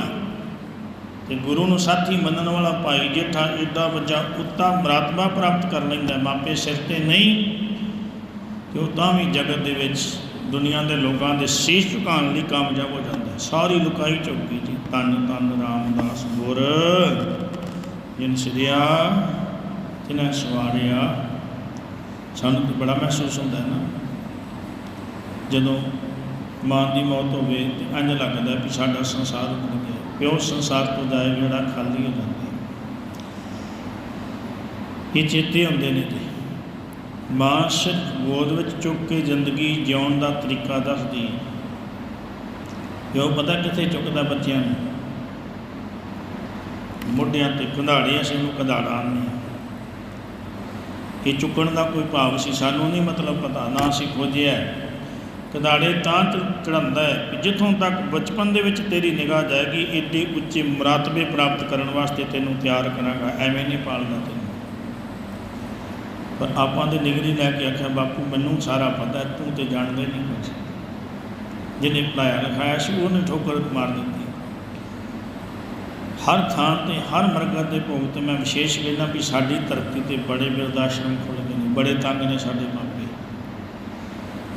ਤੇ ਗੁਰੂ ਨੂੰ ਸਾਥੀ ਮੰਨਣ ਵਾਲਾ ਭਾਈ ਜੇਠਾ ਏਡਾ ਵੱਜਾ ਉੱਤਾ ਮਰਾਤਮਾ ਪ੍ਰਾਪਤ ਕਰ ਲੈਂਦਾ, ਮਾਪੇ ਸਿਰ ਤੇ ਨਹੀਂ ਕਿ ਉਹ ਤਾਂ ਵੀ ਜਗਤ ਦੇ ਵਿੱਚ ਦੁਨੀਆ ਦੇ ਲੋਕਾਂ ਦੇ ਸੀਸ ਝੁਕਾਉਣ ਲਈ ਕਾਮਯਾਬ ਹੋ ਜਾਂਦਾ ਸਾਰੀ ਲੁਕਾਈ ਚੁੱਕੀ ਜੀ। ਤਨ ਤਨ ਰਾਮਦਾਸ ਗੁਰ। ਜਿਨ ਜਿਨ੍ਹਾਂ ਸਵਾਰਿਆ। ਸਾਨੂੰ ਤਾਂ ਬੜਾ ਮਹਿਸੂਸ ਹੁੰਦਾ ਹੈ ਨਾ। ਜਦੋਂ ਮਾਂ ਦੀ ਮੌਤ ਹੋਵੇ ਤੇ ਇੰਝ ਲੱਗਦਾ ਵੀ ਸਾਡਾ ਸੰਸਾਰ ਉੱਡ ਗਿਆ। ਪਿਓ ਸੰਸਾਰ ਤੋਂ ਜਾਏ ਜਿਹੜਾ ਖਾਲੀ ਹੋ ਜਾਂਦਾ ਇਹ ਚੇਤੇ ਹੁੰਦੇ ਨੇ ਤੇ ਮਾਂ ਸਿਰਫ ਗੋਦ ਵਿੱਚ ਚੁੱਕ ਕੇ ਜ਼ਿੰਦਗੀ ਜਿਉਣ ਦਾ ਤਰੀਕਾ ਦੱਸਦੀ ਹੈ। ਪਿਓ ਪਤਾ ਕਿੱਥੇ ਚੁੱਕਦਾ ਬੱਚਿਆਂ ਨੂੰ? ਮੋਢਿਆਂ ਤੇ ਕੰਧਾੜੇ ਸੀ ਨੂੰ ਕੰਧਾੜਾ ਆਉਂਦੇ ਇਹ ਚੁੱਕਣ ਦਾ ਕੋਈ ਭਾਵ ਸੀ, ਸਾਨੂੰ ਨਹੀਂ ਮਤਲਬ ਪਤਾ, ਨਾ ਅਸੀਂ ਖੋਜਿਆ। ਕਦਾੜੇ ਤਾਂ ਚੜਾਉਂਦਾ ਹੈ ਕਿ ਜਿੱਥੋਂ ਤੱਕ ਬਚਪਨ ਦੇ ਵਿੱਚ ਤੇਰੀ ਨਿਗਾਹ ਜਾਏਗੀ, ਏਡੇ ਉੱਚੇ ਮਰਾਤਬੇ ਪ੍ਰਾਪਤ ਕਰਨ ਵਾਸਤੇ ਤੈਨੂੰ ਤਿਆਰ ਕਰਾਂਗਾ, ਐਵੇਂ ਨਹੀਂ ਪਾਲਣਾ ਤੈਨੂੰ। ਪਰ ਆਪਾਂ ਦੇ ਨਿਗਰੀ ਲੈ ਕੇ ਆਖਿਆ, ਬਾਪੂ, ਮੈਨੂੰ ਸਾਰਾ ਪਤਾ ਤੂੰ ਤੇ ਜਾਣਦਾ ਨਹੀਂ ਕੁਝ ਜਿਹਨੇ ਪੜਾਇਆ ਲਿਖਾਇਆ ਸੀ, ਉਹਨੇ ਠੋਕਰ ਮਾਰ ਦਿੱਤੀ। ਹਰ ਥਾਂ ਤੇ, ਹਰ ਮਰਗਤ ਦੇ ਭੋਗ ਤੇ ਮੈਂ ਵਿਸ਼ੇਸ਼ ਕਹਿੰਦਾ ਵੀ ਸਾਡੀ ਧਰਤੀ ਤੇ ਬੜੇ ਬਿਰਧ ਆਸ਼ਰਮ ਖੁੱਲ੍ਹ ਗਏ ਨੇ, ਬੜੇ ਤੰਗ ਨੇ ਸਾਡੇ ਮਾਪੇ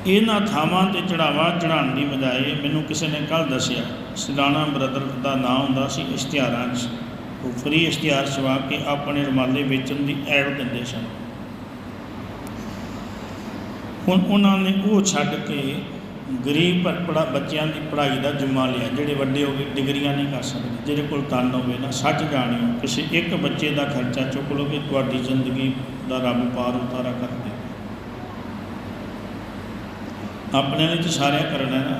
ਇਹਨਾਂ ਥਾਵਾਂ ਤੇ ਚੜਾਵਾ ਚੜਾਉਣ ਦੀ ਬਜਾਏ ਮੈਨੂੰ ਕਿਸੇ ਨੇ ਕੱਲ ਦੱਸਿਆ ਸਿਲਾਣਾ ਬ੍ਰਦਰ ਦਾ ਨਾਮ ਹੁੰਦਾ ਸੀ ਇਸ਼ਤਿਹਾਰਾਂ 'ਚ। ਉਹ ਫਰੀ ਇਸ਼ਤਿਹਾਰ ਛਵਾ ਕੇ ਆਪਣੇ ਰੁਮਾਲੇ ਵੇਚਣ ਦੀ ਐਡ ਦਿੰਦੇ ਸਨ। ਹੁਣ ਉਹਨਾਂ ਨੇ ਉਹ ਛੱਡ ਕੇ ਗਰੀਬ ਪੜਾ ਬੱਚਿਆਂ ਦੀ ਪੜ੍ਹਾਈ ਦਾ ਜ਼ਿੰਮਾ ਲਿਆ, ਜਿਹੜੇ ਵੱਡੇ ਹੋ ਗਏ, ਡਿਗਰੀਆਂ ਨਹੀਂ ਕਰ ਸਕਦੇ, ਜਿਹਦੇ ਕੋਲ ਤਨ ਹੋਵੇ ਨਾ, ਸੱਚ ਜਾਣਿਓ ਕਿਸੇ ਇੱਕ ਬੱਚੇ ਦਾ ਖਰਚਾ ਚੁੱਕ ਲਓ ਕਿ ਤੁਹਾਡੀ ਜ਼ਿੰਦਗੀ ਦਾ ਰੱਬ ਪਾਰ ਉਤਾਰਾ ਕਰ ਦੇ ਆਪਣੇ ਲਈ ਤਾਂ ਸਾਰਿਆਂ ਕਰਨਾ ਹੈ ਨਾ।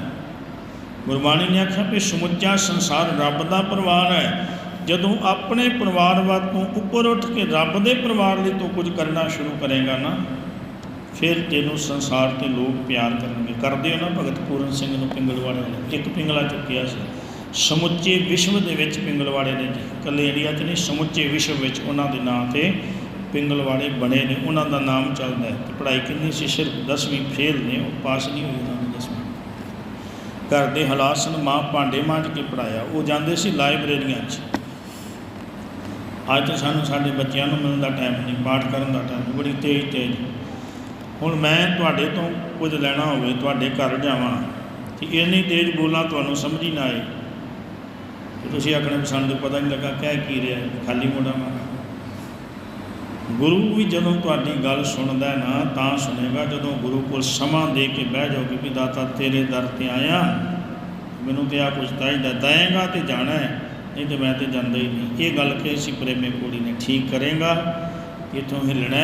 ਗੁਰਬਾਣੀ ਨੇ ਆਖਿਆ ਕਿ ਸਮੁੱਚਾ ਸੰਸਾਰ ਰੱਬ ਦਾ ਪਰਿਵਾਰ ਹੈ। ਜਦੋਂ ਆਪਣੇ ਪਰਿਵਾਰ ਵੱਲ ਤੋਂ ਉੱਪਰ ਉੱਠ ਕੇ ਰੱਬ ਦੇ ਪਰਿਵਾਰ ਲਈ ਤੂੰ ਕੁਝ ਕਰਨਾ ਸ਼ੁਰੂ ਕਰੇਗਾ ਨਾ ਫਿਰ ਤੈਨੂੰ ਸੰਸਾਰ ਤੇ ਲੋਕ ਪਿਆਰ ਕਰਨਗੇ। ਕਰਦੇ ਹੋ ਨਾ ਭਗਤ ਪੂਰਨ ਸਿੰਘ ਨੂੰ ਪਿੰਗਲਵਾੜੇ ਨੇ? ਇੱਕ ਪਿੰਗਲਾ ਚੁੱਕਿਆ ਸੀ। ਸਮੁੱਚੇ ਵਿਸ਼ਵ ਦੇ ਵਿੱਚ ਪਿੰਗਲਵਾੜੇ ਨੇ ਜੀ, ਇਕੱਲੇ ਇੰਡੀਆ 'ਚ ਨਹੀਂ, ਸਮੁੱਚੇ ਵਿਸ਼ਵ ਵਿੱਚ ਉਹਨਾਂ ਦੇ ਨਾਂ ਤੇ ਪਿੰਗਲਵਾੜੇ ਬਣੇ ਨੇ। ਉਹਨਾਂ ਦਾ ਨਾਮ ਚੱਲਦਾ ਹੈ। ਤੇ ਪੜ੍ਹਾਈ ਕਿੰਨੀ ਸੀ? ਸਿਰਫ 10ਵੀਂ ਫੇਲ ਨੇ, ਉਹ ਪਾਸ ਨਹੀਂ ਹੋਈ ਉਹਨਾਂ ਨੂੰ 10ਵੀਂ ਘਰ ਦੇ ਹਾਲਾਤ ਸਨ, ਮਾਂ ਭਾਂਡੇ ਮਾਂਜ ਕੇ ਪੜਾਇਆ ਉਹ ਜਾਂਦੇ ਸੀ ਲਾਇਬ੍ਰੇਰੀਆਂ 'ਚ। ਅੱਜ ਤਾਂ ਸਾਨੂੰ ਸਾਡੇ ਬੱਚਿਆਂ ਨੂੰ ਮਿਲਣ ਦਾ ਟਾਈਮ ਨਹੀਂ, ਪਾਠ ਕਰਨ ਦਾ ਟਾਈਮ ਬੜੀ ਤੇਜ਼ ਤੇਜ਼। ਹੁਣ ਮੈਂ ਤੁਹਾਡੇ ਤੋਂ ਕੁਝ ਲੈਣਾ ਹੋਵੇ, ਤੁਹਾਡੇ ਘਰ ਜਾਵਾਂ, ਤੇ ਇੰਨੀ ਤੇਜ਼ ਬੋਲਾਂ ਤੁਹਾਨੂੰ ਸਮਝ ਹੀ ਨਾ ਆਏ। ਤੁਸੀਂ ਆਖਣਾ ਵੀ ਸਾਨੂੰ ਪਤਾ ਨਹੀਂ ਲੱਗਾ ਕਹਿ ਕੀ ਰਿਹਾ, ਖਾਲੀ ਮੋਢਾ ਮਾਰਾ। ਗੁਰੂ ਵੀ ਜਦੋਂ ਤੁਹਾਡੀ ਗੱਲ ਸੁਣਦਾ ਨਾ, ਤਾਂ ਸੁਣੇਗਾ, ਜਦੋਂ ਗੁਰੂ ਕੋਲ ਸਮਾਂ ਦੇ ਕੇ ਬਹਿ ਜਾਓਗੇ ਵੀ ਦਾਤਾ ਤੇਰੇ ਦਰ ਤੇ ਆਇਆ, ਮੈਨੂੰ ਤੇ ਆ ਕੁਝ ਚਾਹੀਦਾ ਦਏਗਾ ਤੇ ਜਾਣਾ ਹੈ, ਨਹੀਂ ਤੇ ਮੈਂ ਤੇ ਜਾਂਦਾ ਹੀ ਨਹੀਂ। ਇਹ ਗੱਲ ਕਹੀ ਸੀ ਪ੍ਰੇਮੇ ਕੋੜੀ ਨੇ ਠੀਕ ਕਰੇਗਾ, ਇਥੋਂ ਹਿੱਲਣਾ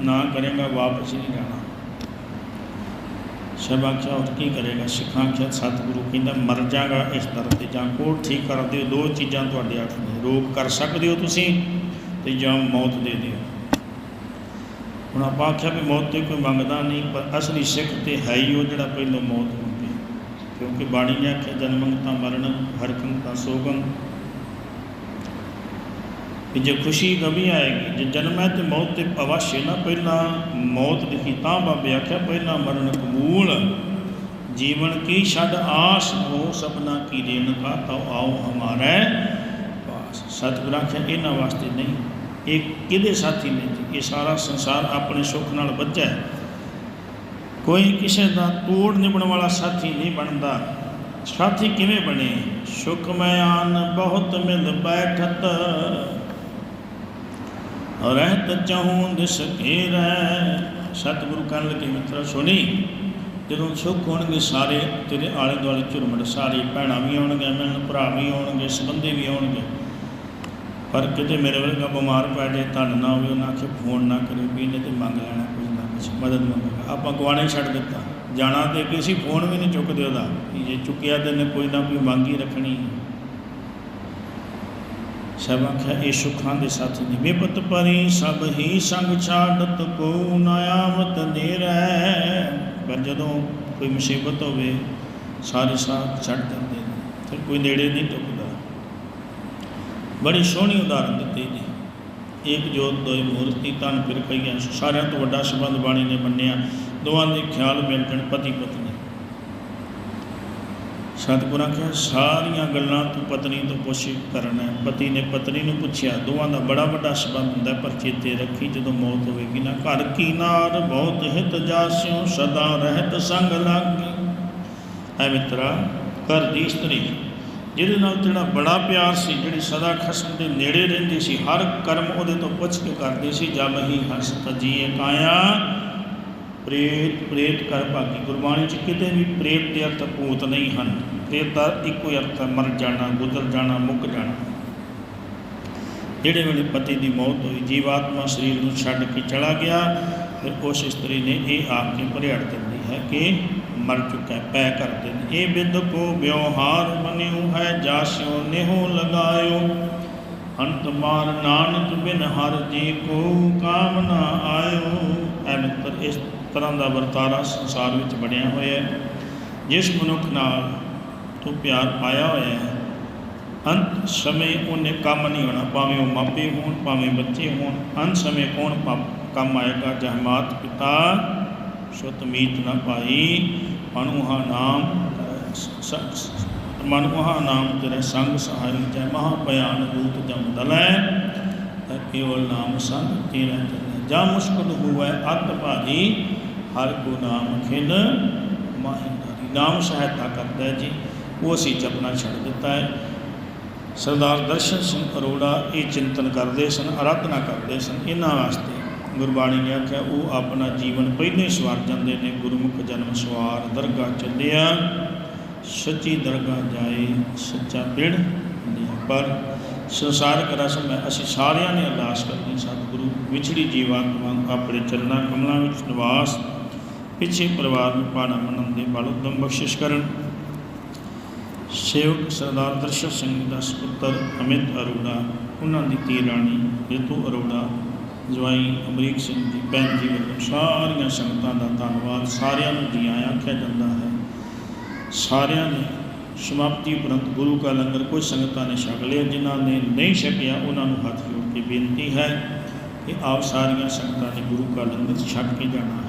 ਨਾ ਕਰੇਗਾ, ਵਾਪਸ ਹੀ ਨਹੀਂ ਜਾਣਾ। ਸ਼ਬਾਖਿਆ ਹੋਰ ਕੀ ਕਰੇਗਾ? ਸਿੱਖਾਂ ਆਖਿਆ, ਸਤਿਗੁਰੂ ਕਹਿੰਦਾ, ਮਰ ਜਾਗਾ ਇਸ ਤਰ੍ਹਾਂ ਤੇ, ਜਾਂ ਕੋਟ ਠੀਕ ਕਰ ਦਿਓ, ਦੋ ਚੀਜ਼ਾਂ ਤੁਹਾਡੇ ਹੱਥ ਨੇ। ਰੋਗ ਕਰ ਸਕਦੇ ਹੋ ਤੁਸੀਂ ਤੇ ਜਾਂ ਮੌਤ ਦੇ ਦਿਓ। ਹੁਣ ਆਪਾਂ ਆਖਿਆ ਵੀ ਮੌਤ ਤੇ ਕੋਈ ਮੰਗਦਾ ਨਹੀਂ, ਪਰ ਅਸਲੀ ਸਿੱਖ ਤੇ ਹੈ ਹੀ ਉਹ ਜਿਹੜਾ ਪਹਿਲੋਂ ਮੌਤ ਮੰਗੇ ਕਿਉਂਕਿ ਬਾਣੀ ਨੇ ਆਖਿਆ, ਜਨਮੰ ਤਾਂ ਮਰਨ, ਹਰਕੰ ਤਾਂ ਸੋਗੰ ਕਿ ਜੇ ਖੁਸ਼ੀ ਗਮੀ ਆਏਗੀ, ਜੇ ਜਨਮ ਹੈ ਤੇ ਮੌਤ ਤੇ ਅਵශ්‍ය ਨਾ ਪਹਿਲਾਂ ਮੌਤ ਲਿਖੀ ਤਾਂ ਬਾਬੇ ਆਖਿਆ ਪਹਿਲਾਂ ਮਰਨ ਕਬੂਲ। ਜੀਵਨ ਕੀ ਛੱਡ ਆਸ ਹੋ ਸਪਨਾ ਕੀ ਰੇਨ ਕਾ, ਤਉ ਆਓ ਹਮਾਰੇ ਪਾਸ। ਸਤਿਗੁਰ ਆਖਿਆ, ਇਹਨਾਂ ਵਾਸਤੇ ਨਹੀਂ, ਇਹ ਕਿਹਦੇ ਸਾਥੀ ਨੇ ਇਹ ਸਾਰਾ ਸੰਸਾਰ ਆਪਣੇ ਸੁੱਖ ਨਾਲ ਬੱਝਾ ਹੈ। ਕੋਈ ਕਿਸੇ ਦਾ ਤੋੜ ਨਿਭਣ ਵਾਲਾ ਸਾਥੀ ਨਹੀਂ ਬਣਦਾ। ਸਾਥੀ ਕਿਵੇਂ ਬਣੇ? ਸੁਖਮਿਆਨ ਬਹੁਤ ਮਿਲ ਬੈਠਤ। ਰਹਿਤ ਚਾਹੂੰ ਦਿਸ ਘੇਰੈ ਸਤਿਗੁਰੂ ਕਹਿਣ ਲੱਗੇ, ਮਿੱਤਰ ਸੁਣੀ ਜਦੋਂ ਸੁੱਖ ਹੋਣਗੇ ਸਾਰੇ, ਤੇਰੇ ਆਲੇ ਦੁਆਲੇ ਝੁਰਮਣ ਸਾਰੇ, ਭੈਣਾਂ ਵੀ ਆਉਣਗੇ ਮਿਲਣ ਭਰਾ ਵੀ ਆਉਣਗੇ, ਸੰਬੰਧੀ ਵੀ ਆਉਣਗੇ। ਪਰ ਕਿਤੇ ਮੇਰੇ ਵਰਗਾ ਬਿਮਾਰ ਪੈ ਜੇ, ਧਨ ਨਾ ਹੋਵੇ, ਉਹਨਾਂ ਆਖੇ, ਫੋਨ ਨਾ ਕਰੇ ਵੀ ਇਹਨੇ ਤੇ ਮੰਗ ਲੈਣਾ ਕੁਝ ਨਾ ਕੁਝ ਮਦਦ ਮੰਗੇਗਾ ਆਪਾਂ ਗਵਾਣੇ ਛੱਡ ਦਿੱਤਾ। ਜਾਣਾ ਤੇ ਅਸੀਂ ਫੋਨ ਵੀ ਨਹੀਂ ਚੁੱਕਦੇ ਉਹਦਾ ਵੀ ਜੇ ਚੁੱਕਿਆ ਤੇ ਨੇ ਕੋਈ ਨਾ ਕੋਈ ਮੰਗ ਹੀ ਰੱਖਣੀ ਸਭ ਆਖਿਆ, ਇਹ ਸੁੱਖਾਂ ਦੇ ਸਾਥੀ ਨੇ ਵਿਪਤ ਪਰੀ ਸਭ ਹੀ ਸੰਗ ਛਾੜਤ ਕੋ ਨਾਮਤ ਨੇਰੈ। ਪਰ ਜਦੋਂ ਕੋਈ ਮੁਸੀਬਤ ਹੋਵੇ, ਸਾਰੇ ਸਾਥ ਛੱਡ ਦਿੰਦੇ ਨੇ, ਫਿਰ ਕੋਈ ਨੇੜੇ ਨਹੀਂ ਟੁੱਕਦਾ। ਬੜੀ ਸੋਹਣੀ ਉਦਾਹਰਨ ਦਿੱਤੀ ਜੀ। ਇੱਕ ਜੋਤ ਦੋਈ ਮੂਰਤੀ ਤਨ ਫਿਰ ਕਈਆਂ, ਸਾਰਿਆਂ ਤੋਂ ਵੱਡਾ ਸੰਬੰਧ ਬਾਣੀ ਨੇ ਮੰਨਿਆ। ਦੋਵਾਂ ਦੇ ਖਿਆਲ ਮਿਲਣ ਪਤੀ ਪਤਨੀ ਸਤਿਗੁਰਾਂ ਕਿਹਾ ਸਾਰੀਆਂ ਗੱਲਾਂ ਤੂੰ ਪਤਨੀ ਤੋਂ ਪੁੱਛ ਕਰਨਾ ਪਤੀ ਨੇ ਪਤਨੀ ਨੂੰ ਪੁੱਛਿਆ, ਦੋਵਾਂ ਦਾ ਬੜਾ ਵੱਡਾ ਸਬੰਧ ਹੁੰਦਾ ਪਰ ਚੇਤੇ ਰੱਖੀ ਜਦੋਂ ਮੌਤ ਹੋਵੇਗੀ ਨਾ? ਘਰ ਕੀ ਨਾਰ ਬਹੁਤ ਹਿਤ ਜਾਸਿਓ, ਸਦਾ ਰਹਿਤ ਸੰਗ ਲਾਗੀ। ਐ ਮਿੱਤਰਾ ਘਰ ਦੀ ਇਸਤਰੀ, ਜਿਹਦੇ ਨਾਲ ਤੇਰਾ ਬੜਾ ਪਿਆਰ ਸੀ, ਜਿਹੜੀ ਸਦਾ ਖਸਮ ਦੇ ਨੇੜੇ ਰਹਿੰਦੀ ਸੀ, ਹਰ ਕਰਮ ਉਹਦੇ ਤੋਂ ਪੁੱਛ ਕੇ ਕਰਦੀ ਸੀ, ਜਬ ਹੀ ਹੰਸ ਤਜੀਏ ਕਾਇਆ। ਪ੍ਰੇਤ ਪ੍ਰੇਤ ਕਰ ਭਾਗੀ ਗੁਰਬਾਣੀ ਚ ਕਿਤੇ ਵੀ ਪ੍ਰੇਤ ਦੇ ਅਰਥ ਭੂਤ ਨਹੀਂ ਹਨ। ਪ੍ਰੇਤ ਦਾ ਇੱਕੋ ਹੀ ਅਰਥ ਹੈ, ਮਰ ਜਾਣਾ, ਗੁਜ਼ਰ ਜਾਣਾ, ਮੁੱਕ ਜਾਣਾ। ਜਿਹੜੇ ਵੇਲੇ ਪਤੀ ਦੀ ਮੌਤ ਹੋਈ, ਜੀਵਾਤਮਾ ਸਰੀਰ ਨੂੰ ਛੱਡ ਕੇ ਚਲਾ ਗਿਆ, ਫਿਰ ਉਸ ਇਸਤਰੀ ਨੇ ਇਹ ਆਖ ਕੇ ਭਰਿਆੜ ਦਿੰਦੀ ਹੈ ਕਿ ਮਰ ਚੁੱਕਾ ਪੈ ਕਰਦੇ ਨੇ। ਇਹ ਬਿੰਦ ਕੋ ਵਿਵਹਾਰ ਬਨਿਓ ਹੈ ਜਾਸਿਓ ਨਿਹੋ ਲਗਾਇਓ। ਅੰਤ ਮਾਰ ਨਾਨਕ ਬਿਨ ਹਰ ਜੀ ਕੋ ਕਾਮ ਆਇਓ। ਐ ਮਿੱਤਰ, ਇਸ ਤਰ੍ਹਾਂ ਦਾ ਵਰਤਾਰਾ ਸੰਸਾਰ ਵਿੱਚ ਬਣਿਆ ਹੋਇਆ ਹੈ, ਜਿਸ ਮਨੁੱਖ ਨਾਲ ਤੋਂ ਪਿਆਰ ਪਾਇਆ ਹੋਇਆ ਹੈ। ਅੰਤ ਸਮੇਂ ਉਹਨੇ ਕੰਮ ਨਹੀਂ ਹੋਣਾ, ਭਾਵੇਂ ਉਹ ਮਾਪੇ ਹੋਣ, ਭਾਵੇਂ ਬੱਚੇ ਹੋਣ, ਅੰਤ ਸਮੇਂ ਕੌਣ ਪਾ- ਕੰਮ ਆਏਗਾ? ਜਹਮਾਤ ਪਿਤਾ ਸੁਤ ਮੀਤ ਨਾ ਪਾਈ, ਮਨੁਹਾ ਨਾਮ ਸ- ਸ- ਨਾਮ ਤੇਰੇ ਸੰਗ ਸਹਾਰੀ ਜੈ ਮਹਾ ਭਿਆਨ ਰੂਪ ਜਮ ਦਲੈ ਕੇਵਲ ਨਾਮ ਸੰਗ ਤੇਰਾ ਚੱਲੇ ਜਾ ਮੁਸ਼ਕਲ ਹੋਵੇ ਅਤ ਭਾਜੀ ਹਰ ਕੋ ਨਾਮ ਖਿਨ ਮਾਹਿੰਦਾਰੀ ਨਾਮ ਸਹਾਇਤਾ ਕਰਦਾ ਜੀ। ਉਹ ਅਸੀਂ ਜਪਣਾ ਛੱਡ ਦਿੱਤਾ ਹੈ। ਸਰਦਾਰ ਦਰਸ਼ਨ ਸਿੰਘ ਅਰੋੜਾ ਇਹ ਚਿੰਤਨ ਕਰਦੇ ਸਨ, ਅਰਾਧਨਾ ਕਰਦੇ ਸਨ। ਇਹਨਾਂ ਵਾਸਤੇ ਗੁਰਬਾਣੀ ਨੇ ਆਖਿਆ, ਉਹ ਆਪਣਾ ਜੀਵਨ ਪਹਿਲਾਂ ਹੀ ਸਵਾਰ ਜਾਂਦੇ ਨੇ, ਗੁਰਮੁਖ ਜਨਮ ਸਵਾਰ ਦਰਗਾਹ ਚੱਲਿਆ। ਸੱਚੀ ਦਰਗਾਹ ਜਾਏ, ਸੱਚਾ ਪਿੜ ਪਰ ਸੰਸਾਰਕ ਰਸਮ ਹੈ, ਅਸੀਂ ਸਾਰਿਆਂ ਨੇ ਅਰਦਾਸ ਕਰਨੀ, ਸਤਿਗੁਰੂ ਵਿਛੜੀ ਜੀਵਾਤਮਾ ਆਪਣੇ ਚਰਨਾਂ, ਕਮਲਾਂ ਵਿੱਚ ਨਿਵਾਸ, ਪਿੱਛੇ ਪਰਿਵਾਰ ਨੂੰ ਪਾਣਾ ਮੰਨਣ ਦੇ ਬਲ ਉਦਮ ਬਖਸ਼ਿਸ਼ ਕਰਨ। ਸੇਵਕ ਸਰਦਾਰ ਦਰਸ਼ਨ ਸਿੰਘ ਦਾ ਸੁਪੁੱਤਰ ਅਮਿਤ ਅਰੋੜਾ, ਉਹਨਾਂ ਦੀ ਧੀ ਰਾਣੀ ਰਿਤੂ ਅਰੋੜਾ, ਜਵਾਈ ਅਮਰੀਕ ਸਿੰਘ ਜੀ ਭੈਣ ਜੀ ਵੱਲੋਂ ਸਾਰੀਆਂ ਸੰਗਤਾਂ ਦਾ ਧੰਨਵਾਦ ਸਾਰਿਆਂ ਨੂੰ ਜੀ ਆਇਆਂ ਆਖਿਆ ਜਾਂਦਾ ਹੈ। ਸਾਰਿਆਂ ਨੇ ਸਮਾਪਤੀ ਉਪਰੰਤ ਗੁਰੂ ਕਾ ਲੰਗਰ ਕੁਝ ਸੰਗਤਾਂ ਨੇ ਛਕ ਲਿਆ, ਜਿਨ੍ਹਾਂ ਨੇ ਨਹੀਂ ਛਕਿਆ, ਉਹਨਾਂ ਨੂੰ ਹੱਥ ਜੋੜ ਕੇ ਬੇਨਤੀ ਹੈ ਕਿ ਆਪ ਸਾਰੀਆਂ ਸੰਗਤਾਂ ਨੇ ਗੁਰੂ ਕਾ ਲੰਗਰ ਛਕ ਕੇ ਜਾਣਾ ਹੈ।